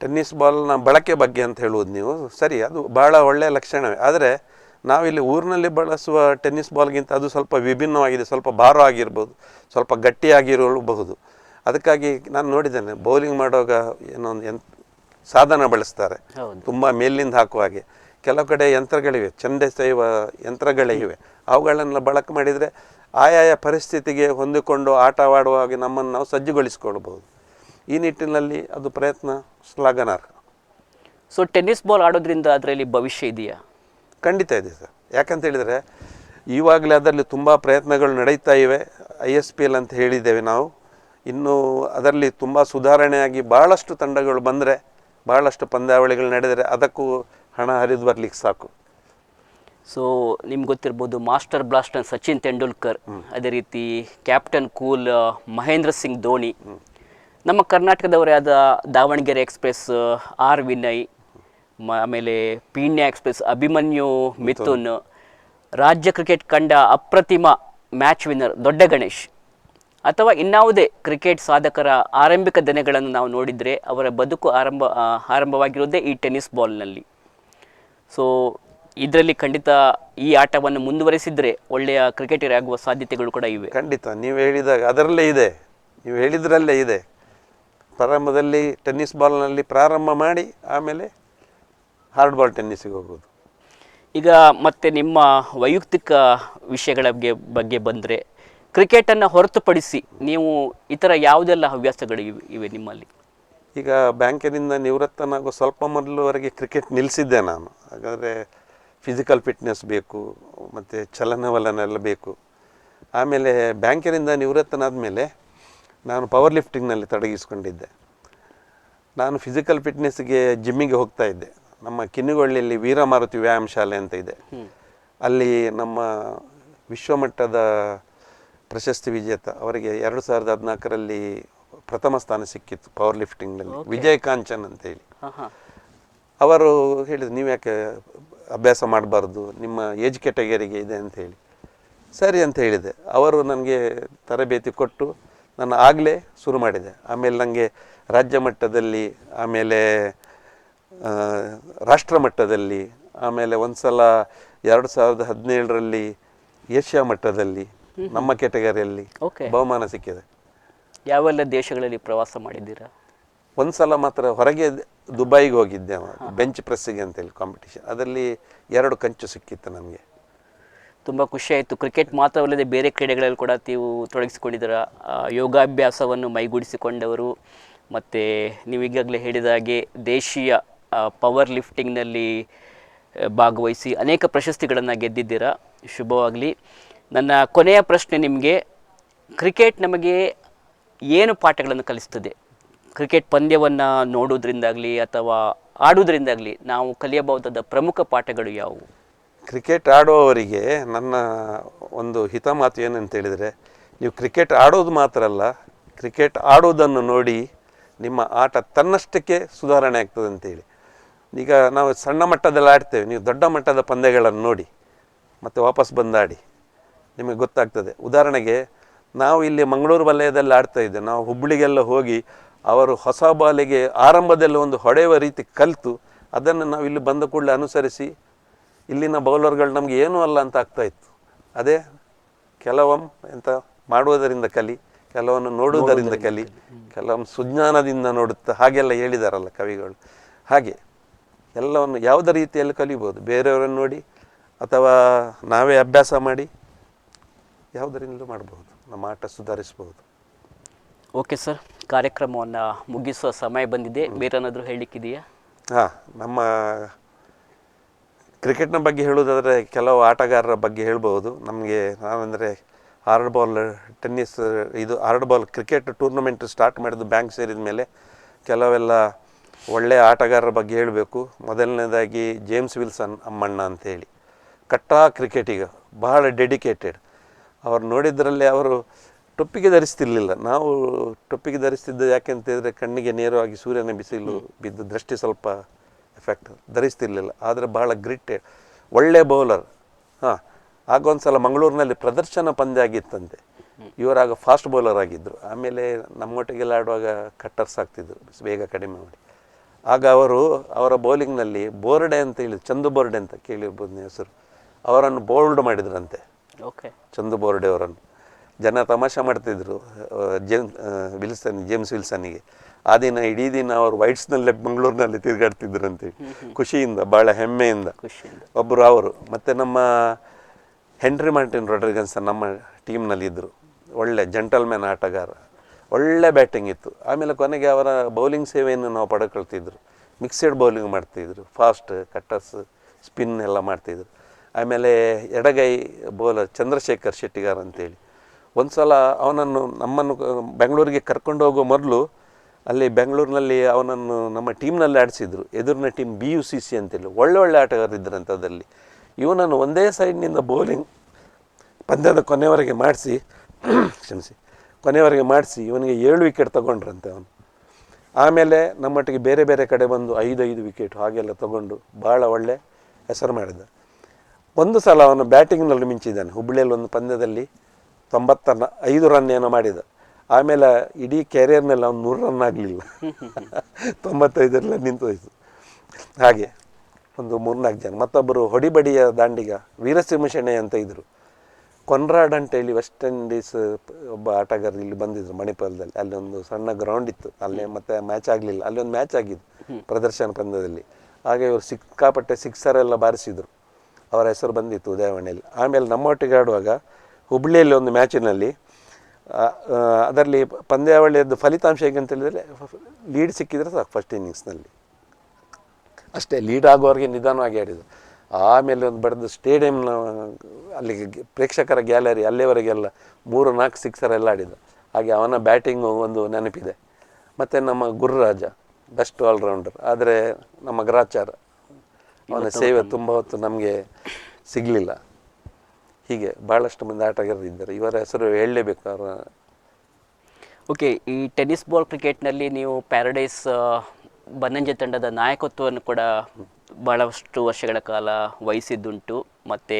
ಟೆನ್ನಿಸ್ ಬಾಲ್ನ ಬಳಕೆ ಬಗ್ಗೆ ಅಂತ ಹೇಳುವುದು ನೀವು? ಸರಿ, ಅದು ಬಹಳ ಒಳ್ಳೆಯ ಲಕ್ಷಣವೇ. ಆದರೆ, ನಾವಿಲ್ಲಿ ಊರಿನಲ್ಲಿ ಬಳಸುವ ಟೆನ್ನಿಸ್ ಬಾಲ್ಗಿಂತ ಅದು ಸ್ವಲ್ಪ ವಿಭಿನ್ನವಾಗಿದೆ, ಸ್ವಲ್ಪ ಭಾರ ಆಗಿರ್ಬೋದು ಸ್ವಲ್ಪ ಗಟ್ಟಿಯಾಗಿರಬಹುದು. ಅದಕ್ಕಾಗಿ ನಾನು ನೋಡಿದ್ದೇನೆ ಬೌಲಿಂಗ್ ಮಾಡುವಾಗ ಏನೋ ಒಂದು ಎಂತ ಸಾಧನ ಬಳಸ್ತಾರೆ. ತುಂಬ ಮೇಲಿಂದ ಹಾಕುವ ಹಾಗೆ. ಕೆಲವು ಕಡೆ ಯಂತ್ರಗಳಿವೆ ಚಂಡೆ ಸೈವ ಯಂತ್ರಗಳಿವೆ ಅವುಗಳನ್ನೆಲ್ಲ ಬಳಕೆ ಮಾಡಿದರೆ ಆಯಾಯ ಪರಿಸ್ಥಿತಿಗೆ ಹೊಂದಿಕೊಂಡು ಆಟವಾಡುವಾಗ ನಮ್ಮನ್ನು ನಾವು ಸಜ್ಜುಗೊಳಿಸಿಕೊಳ್ಬೋದು ಈ ನಿಟ್ಟಿನಲ್ಲಿ ಅದು ಪ್ರಯತ್ನ ಶ್ಲಾಘನಾರ್ಹ. ಸೊ ಟೆನ್ನಿಸ್ ಬಾಲ್ ಆಡೋದ್ರಿಂದ ಅದರಲ್ಲಿ ಭವಿಷ್ಯ ಇದೆಯಾ? ಖಂಡಿತ ಇದೆ ಸರ್. ಯಾಕಂತ ಹೇಳಿದರೆ ಇವಾಗಲೇ ಅದರಲ್ಲಿ ತುಂಬ ಪ್ರಯತ್ನಗಳು ನಡೀತಾ ಇವೆ. ಐ ಎಸ್ ಪಿ ಎಲ್ ಅಂತ ಹೇಳಿದ್ದೇವೆ ನಾವು. ಇನ್ನು ಅದರಲ್ಲಿ ತುಂಬ ಸುಧಾರಣೆಯಾಗಿ ಭಾಳಷ್ಟು ತಂಡಗಳು ಬಂದರೆ ಭಾಳಷ್ಟು ಪಂದ್ಯಾವಳಿಗಳು ನಡೆದರೆ ಅದಕ್ಕೂ ಹಣ ಹರಿದು ಬರ್ಲಿಕ್ಕೆ ಸಾಕು. ಸೊ ನಿಮ್ಗೆ ಗೊತ್ತಿರ್ಬೋದು ಮಾಸ್ಟರ್ ಬ್ಲಾಸ್ಟರ್ ಸಚಿನ್ ತೆಂಡೂಲ್ಕರ್ ಅದೇ ರೀತಿ ಕ್ಯಾಪ್ಟನ್ ಕೂಲ್ ಮಹೇಂದ್ರ ಸಿಂಗ್ ಧೋನಿ ನಮ್ಮ ಕರ್ನಾಟಕದವರೇ ಆದ ದಾವಣಗೆರೆ ಎಕ್ಸ್ಪ್ರೆಸ್ ಆರ್ ವಿನಯ್ ಮ ಆಮೇಲೆ ಪೀಣ್ಯ ಎಕ್ಸ್ಪ್ರೆಸ್ ಅಭಿಮನ್ಯು ಮಿಥುನ್ ರಾಜ್ಯ ಕ್ರಿಕೆಟ್ ಕಂಡ ಅಪ್ರತಿಮ ಮ್ಯಾಚ್ ವಿನ್ನರ್ ದೊಡ್ಡ ಗಣೇಶ್. ಅಥವಾ ಇನ್ನಾವುದೇ ಕ್ರಿಕೆಟ್ ಸಾಧಕರ ಆರಂಭಿಕ ದಿನಗಳನ್ನು ನಾವು ನೋಡಿದರೆ ಅವರ ಬದುಕು ಆರಂಭ ಆರಂಭವಾಗಿರೋದೇ ಈ ಟೆನ್ನಿಸ್ ಬಾಲ್ನಲ್ಲಿ ಸೊ ಇದರಲ್ಲಿ ಖಂಡಿತ ಈ ಆಟವನ್ನು ಮುಂದುವರೆಸಿದರೆ ಒಳ್ಳೆಯ ಕ್ರಿಕೆಟರ್ ಆಗುವ ಸಾಧ್ಯತೆಗಳು ಕೂಡ ಇವೆ. ಖಂಡಿತ ನೀವು ಹೇಳಿದಾಗ ಅದರಲ್ಲೇ ಇದೆ. ನೀವು ಹೇಳಿದ್ರಲ್ಲೇ ಇದೆ. ಪ್ರಾರಂಭದಲ್ಲಿ ಟೆನ್ನಿಸ್ ಬಾಲ್ನಲ್ಲಿ ಪ್ರಾರಂಭ ಮಾಡಿ ಆಮೇಲೆ ಹಾರ್ಡ್ ಬಾಲ್ ಟೆನ್ನಿಸ್ಗೆ ಹೋಗೋದು ಈಗ ಮತ್ತೆ ನಿಮ್ಮ ವೈಯಕ್ತಿಕ ವಿಷಯಗಳ ಬಗ್ಗೆ ಬಗ್ಗೆ ಬಂದರೆ ಕ್ರಿಕೆಟನ್ನು ಹೊರತುಪಡಿಸಿ ನೀವು ಇತರ ಯಾವುದೆಲ್ಲ ಹವ್ಯಾಸಗಳು ಇವೆ ಇವೆ ನಿಮ್ಮಲ್ಲಿ? ಈಗ ಬ್ಯಾಂಕಿನಿಂದ ನಿವೃತ್ತನಾಗೋ ಸ್ವಲ್ಪ ಮೊದಲುವರೆಗೆ ಕ್ರಿಕೆಟ್ ನಿಲ್ಲಿಸಿದ್ದೆ ನಾನು. ಹಾಗಾದರೆ ಫಿಸಿಕಲ್ ಫಿಟ್ನೆಸ್ ಬೇಕು ಮತ್ತು ಚಲನವಲನ ಎಲ್ಲ ಬೇಕು. ಆಮೇಲೆ ಬ್ಯಾಂಕಿನಿಂದ ನಿವೃತ್ತನಾದ ಮೇಲೆ ನಾನು ಪವರ್ ಲಿಫ್ಟಿಂಗ್ನಲ್ಲಿ ತೊಡಗಿಸ್ಕೊಂಡಿದ್ದೆ. ನಾನು ಫಿಸಿಕಲ್ ಫಿಟ್ನೆಸ್ಗೆ ಜಿಮ್ಮಿಗೆ ಹೋಗ್ತಾ ಇದ್ದೆ. ನಮ್ಮ ಕಿನ್ನಿಗೊಳ್ಳಿಯಲ್ಲಿ ವೀರಮಾರುತಿ ವ್ಯಾಯಾಮ ಶಾಲೆ ಅಂತ ಇದೆ. ಅಲ್ಲಿ ನಮ್ಮ ವಿಶ್ವಮಟ್ಟದ ಪ್ರಶಸ್ತಿ ವಿಜೇತ. ಅವರಿಗೆ ಎರಡು ಸಾವಿರದ ಹದಿನಾಲ್ಕರಲ್ಲಿ ಪ್ರಥಮ ಸ್ಥಾನ ಸಿಕ್ಕಿತ್ತು ಪವರ್ ಲಿಫ್ಟಿಂಗ್ನಲ್ಲಿ ವಿಜಯ್ ಕಾಂಚನ್ ಅಂತ ಹೇಳಿ. ಅವರು ಹೇಳಿದ್ರು ನೀವು ಯಾಕೆ ಅಭ್ಯಾಸ ಮಾಡಬಾರ್ದು? ನಿಮ್ಮ ಏಜ್ ಕೆಟಗರಿಗೆ ಇದೆ ಅಂತ ಹೇಳಿ. ಸರಿ ಅಂತ ಹೇಳಿದೆ. ಅವರು ನನಗೆ ತರಬೇತಿ ಕೊಟ್ಟು ನಾನು ಆಗಲೇ ಶುರು ಮಾಡಿದೆ. ಆಮೇಲೆ ನನಗೆ ರಾಜ್ಯ ಮಟ್ಟದಲ್ಲಿ ಆಮೇಲೆ ರಾಷ್ಟ್ರ ಮಟ್ಟದಲ್ಲಿ ಆಮೇಲೆ ಒಂದು ಸಲ ಎರಡು ಸಾವಿರದ ಹದಿನೇಳರಲ್ಲಿ ಏಷ್ಯಾ ಮಟ್ಟದಲ್ಲಿ ನಮ್ಮ ಕೆಟಗರಿಯಲ್ಲಿ ಓಕೆ ಬಹುಮಾನ ಸಿಕ್ಕಿದೆ. ಯಾವೆಲ್ಲ ದೇಶಗಳಲ್ಲಿ ಪ್ರವಾಸ ಮಾಡಿದ್ದೀರಾ? ಒಂದ್ಸಲ ಮಾತ್ರ ಹೊರಗೆ ದುಬೈಗೆ ಹೋಗಿದ್ದೆ ಬೆಂಚ್ ಪ್ರೆಸ್ಸಿಗೆ ಅಂತೇಳಿ ಕಾಂಪಿಟೇಷನ್ ಅದರಲ್ಲಿ ಎರಡು ಕಂಚು ಸಿಕ್ಕಿತ್ತು ನನಗೆ. ತುಂಬ ಖುಷಿ ಆಯಿತು. ಕ್ರಿಕೆಟ್ ಮಾತ್ರವಲ್ಲದೆ ಬೇರೆ ಕ್ರೀಡೆಗಳಲ್ಲಿ ಕೂಡ ನೀವು ತೊಡಗಿಸಿಕೊಂಡಿದ್ದೀರ? ಯೋಗಾಭ್ಯಾಸವನ್ನು ಮೈಗೂಡಿಸಿಕೊಂಡವರು ಮತ್ತು ನೀವು ಈಗಾಗಲೇ ಹೇಳಿದ ಹಾಗೆ ದೇಶೀಯ ಪವರ್ ಲಿಫ್ಟಿಂಗ್ನಲ್ಲಿ ಭಾಗವಹಿಸಿ ಅನೇಕ ಪ್ರಶಸ್ತಿಗಳನ್ನು ಗೆದ್ದಿದ್ದೀರಾ? ಶುಭವಾಗಲಿ. ನನ್ನ ಕೊನೆಯ ಪ್ರಶ್ನೆ ನಿಮಗೆ, ಕ್ರಿಕೆಟ್ ನಮಗೆ ಏನು ಪಾಠಗಳನ್ನು ಕಲಿಸ್ತದೆ? ಕ್ರಿಕೆಟ್ ಪಂದ್ಯವನ್ನು ನೋಡೋದ್ರಿಂದಾಗಲಿ ಅಥವಾ ಆಡೋದ್ರಿಂದಾಗಲಿ ನಾವು ಕಲಿಯಬಹುದಾದ ಪ್ರಮುಖ ಪಾಠಗಳು ಯಾವುವು? ಕ್ರಿಕೆಟ್ ಆಡುವವರಿಗೆ ನನ್ನ ಒಂದು ಹಿತಮಾತು ಏನಂತ ಹೇಳಿದರೆ, ನೀವು ಕ್ರಿಕೆಟ್ ಆಡೋದು ಮಾತ್ರ ಅಲ್ಲ, ಕ್ರಿಕೆಟ್ ಆಡೋದನ್ನು ನೋಡಿ ನಿಮ್ಮ ಆಟ ತನ್ನಷ್ಟಕ್ಕೆ ಸುಧಾರಣೆ ಆಗ್ತದೆ ಅಂತೇಳಿ ಈಗ ನಾವು ಸಣ್ಣ ಮಟ್ಟದಲ್ಲಿ ಆಡ್ತೇವೆ, ನೀವು ದೊಡ್ಡ ಮಟ್ಟದ ಪಂದ್ಯಗಳನ್ನು ನೋಡಿ, ಮತ್ತು ವಾಪಸ್ ಬಂದಾಡಿ. ನಿಮಗೆ ಗೊತ್ತಾಗ್ತದೆ. ಉದಾಹರಣೆಗೆ ನಾವು ಇಲ್ಲಿ ಮಂಗಳೂರು ವಲಯದಲ್ಲಿ ಆಡ್ತಾ ಇದ್ದೆ ನಾವು ಹುಬ್ಬಳ್ಳಿಗೆಲ್ಲ ಹೋಗಿ ಅವರು ಹೊಸ ಬಾಲಿಗೆ ಆರಂಭದಲ್ಲಿ ಒಂದು ಹೊಡೆಯುವ ರೀತಿ ಕಲಿತು ಅದನ್ನು ನಾವು ಇಲ್ಲಿ ಬಂದ ಕೂಡಲೇ ಅನುಸರಿಸಿ ಇಲ್ಲಿನ ಬೌಲರ್ಗಳು ನಮಗೆ ಏನೂ ಅಲ್ಲ ಅಂತ ಆಗ್ತಾ ಇತ್ತು. ಅದೇ ಕೆಲವೊಮ್ಮೆ ಎಂತ ಮಾಡುವುದರಿಂದ ಕಲಿ ಕೆಲವನ್ನು ನೋಡುವುದರಿಂದ ಕಲಿ ಕೆಲವೊಮ್ಮೆ ಸುಜ್ಞಾನದಿಂದ ನೋಡುತ್ತಾ ಹಾಗೆಲ್ಲ ಹೇಳಿದಾರಲ್ಲ ಕವಿಗಳು. ಹಾಗೆ ಎಲ್ಲವನ್ನು ಯಾವುದೇ ರೀತಿಯಲ್ಲಿ ಕಲಿಬೋದು. ಬೇರೆಯವರನ್ನು ನೋಡಿ ಅಥವಾ ನಾವೇ ಅಭ್ಯಾಸ ಮಾಡಿ ಯಾವುದರಿಂದಲೂ ಮಾಡಬಹುದು. ನಮ್ಮ ಆಟ ಸುಧಾರಿಸಬಹುದು. ಓಕೆ ಸರ್ ಕಾರ್ಯಕ್ರಮವನ್ನು ಮುಗಿಸುವ ಸಮಯ ಬಂದಿದೆ. ಬೇರೇನಾದರೂ ಹೇಳಲಿಕ್ಕಿದೆಯಾ ಹಾಂ ನಮ್ಮ ಕ್ರಿಕೆಟ್ನ ಬಗ್ಗೆ ಹೇಳುವುದಾದರೆ ಕೆಲವು ಆಟಗಾರರ ಬಗ್ಗೆ ಹೇಳ್ಬೋದು ನಮಗೆ ನಾವೆಂದರೆ ಹಾರ್ಡ್ ಬಾಲ್ ಟೆನ್ನಿಸ್ ಇದು hard ball cricket tournament start ಮಾಡಿದ್ದು ಬ್ಯಾಂಕ್ ಸೇರಿದ ಮೇಲೆ ಕೆಲವೆಲ್ಲ ಒಳ್ಳೆಯ ಆಟಗಾರರ ಬಗ್ಗೆ ಹೇಳಬೇಕು. ಮೊದಲನೇದಾಗಿ ಜೇಮ್ಸ್ ವಿಲ್ಸನ್ ಅಮ್ಮಣ್ಣ ಅಂತೇಳಿ ಕಟ್ಟಾ ಕ್ರಿಕೆಟಿಗ ಬಹಳ ಡೆಡಿಕೇಟೆಡ್ ಅವ್ರು ನೋಡಿದ್ರಲ್ಲಿ ಅವರು ಟೊಪ್ಪಿಗೆ ಧರಿಸ್ತಿರ್ಲಿಲ್ಲ. ನಾವು ಟೊಪ್ಪಿಗೆ ಧರಿಸ್ತಿದ್ದ ಯಾಕೆ ಅಂತ ಹೇಳಿದ್ರೆ ಕಣ್ಣಿಗೆ ನೇರವಾಗಿ ಸೂರ್ಯನ ಬಿಸಿಲು ಬಿದ್ದು ದೃಷ್ಟಿ ಸ್ವಲ್ಪ ಎಫೆಕ್ಟ್ ಧರಿಸ್ತಿರ್ಲಿಲ್ಲ. ಆದರೆ ಬಹಳ ಗ್ರಿಟ್ ಒಳ್ಳೆ ಬೌಲರ್ ಹಾಂ ಆಗ ಒಂದು ಸಲ ಮಂಗಳೂರಿನಲ್ಲಿ ಪ್ರದರ್ಶನ ಪಂದ್ಯ ಆಗಿತ್ತಂತೆ. ಇವರಾಗ ಫಾಸ್ಟ್ ಬೌಲರ್ ಆಗಿದ್ದರು ಆಮೇಲೆ ನಮ್ಮೊಟ್ಟಿಗೆಲ್ಲ ಆಡುವಾಗ ಕಟ್ಟರ್ಸ್ ಆಗ್ತಿದ್ರು, ಬೇಗ ಕಡಿಮೆ ಮಾಡಿ. ಆಗ ಅವರು ಅವರ ಬೌಲಿಂಗ್ನಲ್ಲಿ ಬೋರ್ಡೆ ಅಂತ ಹೇಳಿದ್ರು ಚಂದು ಬೋರ್ಡೆ ಅಂತ ಕೇಳಿರ್ಬೋದು ಹೆಸರು. ಅವರನ್ನು ಬೋಲ್ಡ್ ಮಾಡಿದ್ರಂತೆ. ಚಂದು ಬೋರ್ಡೆ ಅವರನ್ನು. ಜನ ತಮಾಷೆ ಮಾಡ್ತಿದ್ರು ಜೇಮ್ ವಿಲ್ಸನ್ ಜೇಮ್ಸ್ ವಿಲ್ಸನ್ನಿಗೆ. ಆ ದಿನ ಇಡೀ ದಿನ ಅವರು ವೈಟ್ಸ್ನಲ್ಲೇ ಮಂಗಳೂರಿನಲ್ಲಿ ಅಂತೇಳಿ ಖುಷಿಯಿಂದ ಭಾಳ ಹೆಮ್ಮೆಯಿಂದ. ಖುಷಿಯಿಂದ. ಒಬ್ಬರು ಅವರು ಮತ್ತು ನಮ್ಮ ಹೆನ್ರಿ ಮಾರ್ಟಿನ್ ರೊಡ್ರಿಗನ್ಸ್ ನಮ್ಮ ಟೀಮ್ನಲ್ಲಿ ಇದ್ದರು ಒಳ್ಳೆ ಜಂಟಲ್ಮ್ಯಾನ್ ಆಟಗಾರ. ಒಳ್ಳೆ ಬ್ಯಾಟಿಂಗ್ ಇತ್ತು. ಆಮೇಲೆ ಕೊನೆಗೆ ಅವರ ಬೌಲಿಂಗ್ ಸೇವೆಯನ್ನು ನಾವು ಪಡ್ಕೊಳ್ತಿದ್ರು. ಮಿಕ್ಸೆಡ್ ಬೌಲಿಂಗ್ ಮಾಡ್ತಿದ್ರು. ಫಾಸ್ಟ್ ಕಟ್ಟರ್ಸ್ ಸ್ಪಿನ್ ಎಲ್ಲ ಮಾಡ್ತಿದ್ರು. ಆಮೇಲೆ ಎಡಗೈ ಬೌಲರ್ ಚಂದ್ರಶೇಖರ್ ಶೆಟ್ಟಿಗಾರ್ ಅಂತೇಳಿ. ಒಂದು ಸಲ ಅವನನ್ನು ನಮ್ಮನ್ನು ಬೆಂಗಳೂರಿಗೆ ಕರ್ಕೊಂಡು ಹೋಗೋ ಮೊದಲು ಅಲ್ಲಿ ಬೆಂಗಳೂರಿನಲ್ಲಿ ಅವನನ್ನು ನಮ್ಮ ಟೀಮ್ನಲ್ಲಿ ಆಡಿಸಿದ್ರು. ಎದುರಿನ team B U C C ಅಂತೇಳಿ. ಒಳ್ಳೆ ಒಳ್ಳೆ ಆಟಗಾರರಿದ್ರಂತೆ ಅದರಲ್ಲಿ ಇವನನ್ನು ಒಂದೇ ಸೈಡ್ನಿಂದ ಬೌಲಿಂಗ್ ಪಂದ್ಯದ ಕೊನೆಯವರೆಗೆ ಮಾಡಿಸಿ, ಕ್ಷಮಿಸಿ ಕೊನೆಯವರೆಗೆ ಮಾಡಿಸಿ ಇವನಿಗೆ ಏಳು ವಿಕೆಟ್ ತಗೊಂಡ್ರಂತೆ ಅವನು. ಆಮೇಲೆ ನಮ್ಮೊಟ್ಟಿಗೆ ಬೇರೆ ಬೇರೆ ಕಡೆ ಬಂದು ಐದು ಐದು ವಿಕೆಟ್ ಹಾಗೆಲ್ಲ ತಗೊಂಡು ಭಾಳ ಒಳ್ಳೆ ಹೆಸರು ಮಾಡಿದ. ಒಂದು ಸಲ ಅವನು ಬ್ಯಾಟಿಂಗ್ನಲ್ಲಿ ಮಿಂಚಿದ್ದಾನೆ. ಹುಬ್ಬಳ್ಳಿಯಲ್ಲಿ ಒಂದು ಪಂದ್ಯದಲ್ಲಿ ತೊಂಬತ್ತ ಐದು ರನ್ ಏನೋ ಮಾಡಿದ. ಆಮೇಲೆ ಇಡೀ ಕೆರಿಯರ್ನಲ್ಲಿ ಅವ್ನು ನೂರು ರನ್ ಆಗಲಿಲ್ಲ. ತೊಂಬತ್ತೈದರಲ್ಲಿ ನಿಂತು ಹೋಯ್ತು. ಹಾಗೆ ಒಂದು ಮೂರ್ನಾಲ್ಕು ಜನ. ಮತ್ತೊಬ್ಬರು ಹೊಡಿಬಡಿಯ ದಾಂಡಿಗ ವೀರಸಿಂಹ ಶೆಣೆ ಅಂತ ಇದ್ದರು ಕೊನ್ರಾಡ್ ಅಂತೇಳಿ ವೆಸ್ಟ್ ಇಂಡೀಸ್ ಒಬ್ಬ ಆಟಗಾರ ಇಲ್ಲಿ ಬಂದಿದ್ರು ಮಣಿಪಾಲದಲ್ಲಿ. ಅಲ್ಲಿ ಒಂದು ಸಣ್ಣ ಗ್ರೌಂಡ್ ಇತ್ತು. ಅಲ್ಲಿ ಮತ್ತೆ ಮ್ಯಾಚ್ ಆಗಲಿಲ್ಲ. ಅಲ್ಲಿ ಒಂದು ಮ್ಯಾಚ್ ಆಗಿದ್ದು ಪ್ರದರ್ಶನ ಪಂದ್ಯದಲ್ಲಿ. ಹಾಗೆ ಇವರು ಸಿಕ್ಕಾಪಟ್ಟೆ ಸಿಕ್ಸರ್ ಎಲ್ಲ ಬಾರಿಸಿದ್ರು. ಅವರ ಹೆಸರು ಬಂದಿತ್ತು ಉದಯವಾಣಿಯಲ್ಲಿ. ಆಮೇಲೆ ನಮ್ಮೊಟ್ಟಿಗೆ ಆಡುವಾಗ ಹುಬ್ಳಿಯಲ್ಲಿ ಒಂದು ಮ್ಯಾಚಿನಲ್ಲಿ ಅದರಲ್ಲಿ ಪಂದ್ಯಾವಳಿಯದ್ದು ಫಲಿತಾಂಶ ಹೇಗೆ ಅಂತ ಹೇಳಿದರೆ ಲೀಡ್ ಸಿಕ್ಕಿದರೆ ಸಾಕು ಫಸ್ಟ್ ಇನ್ನಿಂಗ್ಸ್ನಲ್ಲಿ ಅಷ್ಟೇ, ಲೀಡ್ ಆಗುವವರೆಗೆ ನಿಧಾನವಾಗಿ ಆಡಿದ್ದು ಆಮೇಲೆ ಒಂದು ಬಡ್ದು ಸ್ಟೇಡಿಯಂನ ಅಲ್ಲಿಗೆ ಪ್ರೇಕ್ಷಕರ ಗ್ಯಾಲರಿ ಅಲ್ಲಿವರೆಗೆಲ್ಲ ಮೂರು, ನಾಲ್ಕು ಸಿಕ್ಸರ್ ಎಲ್ಲ ಆಡಿದ ಹಾಗೆ ಅವನ ಬ್ಯಾಟಿಂಗು ಒಂದು ನೆನಪಿದೆ. ಮತ್ತು ನಮ್ಮ ಗುರುರಾಜ ಬೆಸ್ಟ್ ಆಲ್ರೌಂಡರ್ ಆದರೆ ನಮ್ಮ ಗ್ರಾಚಾರ. ಅವನ ಸೇವೆ ತುಂಬ ಹೊತ್ತು ನಮಗೆ ಸಿಗಲಿಲ್ಲ. ಹೀಗೆ ಭಾಳಷ್ಟು ಮಂದಿ ಆಟಗಾರರು ಇದ್ದಾರೆ ಇವರ ಹೆಸರು ಹೇಳಲೇಬೇಕು ಅವರ. ಓಕೆ ಈ ಟೆನ್ನಿಸ್ ಬಾಲ್ ಕ್ರಿಕೆಟ್ನಲ್ಲಿ ನೀವು ಪ್ಯಾರಡೈಸ್ ಬನ್ನಂಜೆ ತಂಡದ ನಾಯಕತ್ವವನ್ನು ಕೂಡ ಭಾಳಷ್ಟು ವರ್ಷಗಳ ಕಾಲ ವಹಿಸಿದ್ದುಂಟು. ಮತ್ತು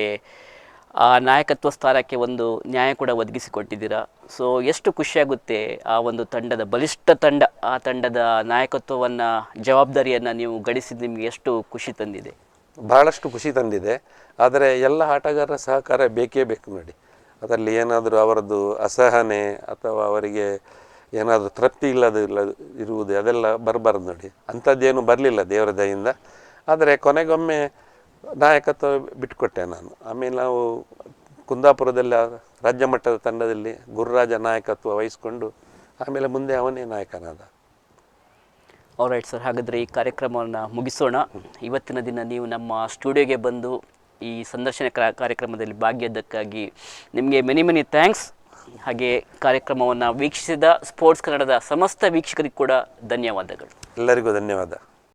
ಆ ನಾಯಕತ್ವ ಸ್ಥಾನಕ್ಕೆ ಒಂದು ನ್ಯಾಯ ಕೂಡ ಒದಗಿಸಿಕೊಟ್ಟಿದ್ದೀರಾ? ಸೊ ಎಷ್ಟು ಖುಷಿಯಾಗುತ್ತೆ ಆ ಒಂದು ತಂಡದ ಬಲಿಷ್ಠ ತಂಡ, ಆ ತಂಡದ ನಾಯಕತ್ವವನ್ನು, ಜವಾಬ್ದಾರಿಯನ್ನು ನೀವು ಗಳಿಸಿದ ನಿಮಗೆ ಎಷ್ಟು ಖುಷಿ ತಂದಿದೆ? ಬಹಳಷ್ಟು ಖುಷಿ ತಂದಿದೆ. ಆದರೆ ಎಲ್ಲ ಆಟಗಾರರ ಸಹಕಾರ ಬೇಕೇ ಬೇಕು ನೋಡಿ. ಅದರಲ್ಲಿ ಏನಾದರೂ ಅವರದ್ದು ಅಸಹನೆ ಅಥವಾ ಅವರಿಗೆ ಏನಾದರೂ ತೃಪ್ತಿ ಇಲ್ಲದ ಇಲ್ಲ ಇರುವುದು ಅದೆಲ್ಲ ಬರಬಾರ್ದು ನೋಡಿ. ಅಂಥದ್ದೇನು ಬರಲಿಲ್ಲ ದೇವರ ದಯಿಂದ ಆದರೆ ಕೊನೆಗೊಮ್ಮೆ ನಾಯಕತ್ವ ಬಿಟ್ಟುಕೊಟ್ಟೆ ನಾನು. ಆಮೇಲೆ ನಾವು ಕುಂದಾಪುರದಲ್ಲಿ ರಾಜ್ಯ ಮಟ್ಟದ ತಂಡದಲ್ಲಿ ಗುರುರಾಜ ನಾಯಕತ್ವ ವಹಿಸ್ಕೊಂಡು ಆಮೇಲೆ ಮುಂದೆ ಅವನೇ ನಾಯಕನಾದ. ಆಲ್ರೈಟ್ ಸರ್ ಹಾಗಾದರೆ ಈ ಕಾರ್ಯಕ್ರಮವನ್ನು ಮುಗಿಸೋಣ. ಇವತ್ತಿನ ದಿನ ನೀವು ನಮ್ಮ ಸ್ಟುಡಿಯೋಗೆ ಬಂದು ಈ ಸಂದರ್ಶನ ಕಾ- ಕಾರ್ಯಕ್ರಮದಲ್ಲಿ ಭಾಗಿಯಾದ್ದಕ್ಕಾಗಿ ನಿಮಗೆ ಮೆನಿ ಮೆನಿ ಥ್ಯಾಂಕ್ಸ್ ಹಾಗೆ ಕಾರ್ಯಕ್ರಮವನ್ನು ವೀಕ್ಷಿಸಿದ ಸ್ಪೋರ್ಟ್ಸ್ ಕನ್ನಡದ ಸಮಸ್ತ ವೀಕ್ಷಕರಿಗೆ ಕೂಡ ಧನ್ಯವಾದಗಳು. ಎಲ್ಲರಿಗೂ ಧನ್ಯವಾದ.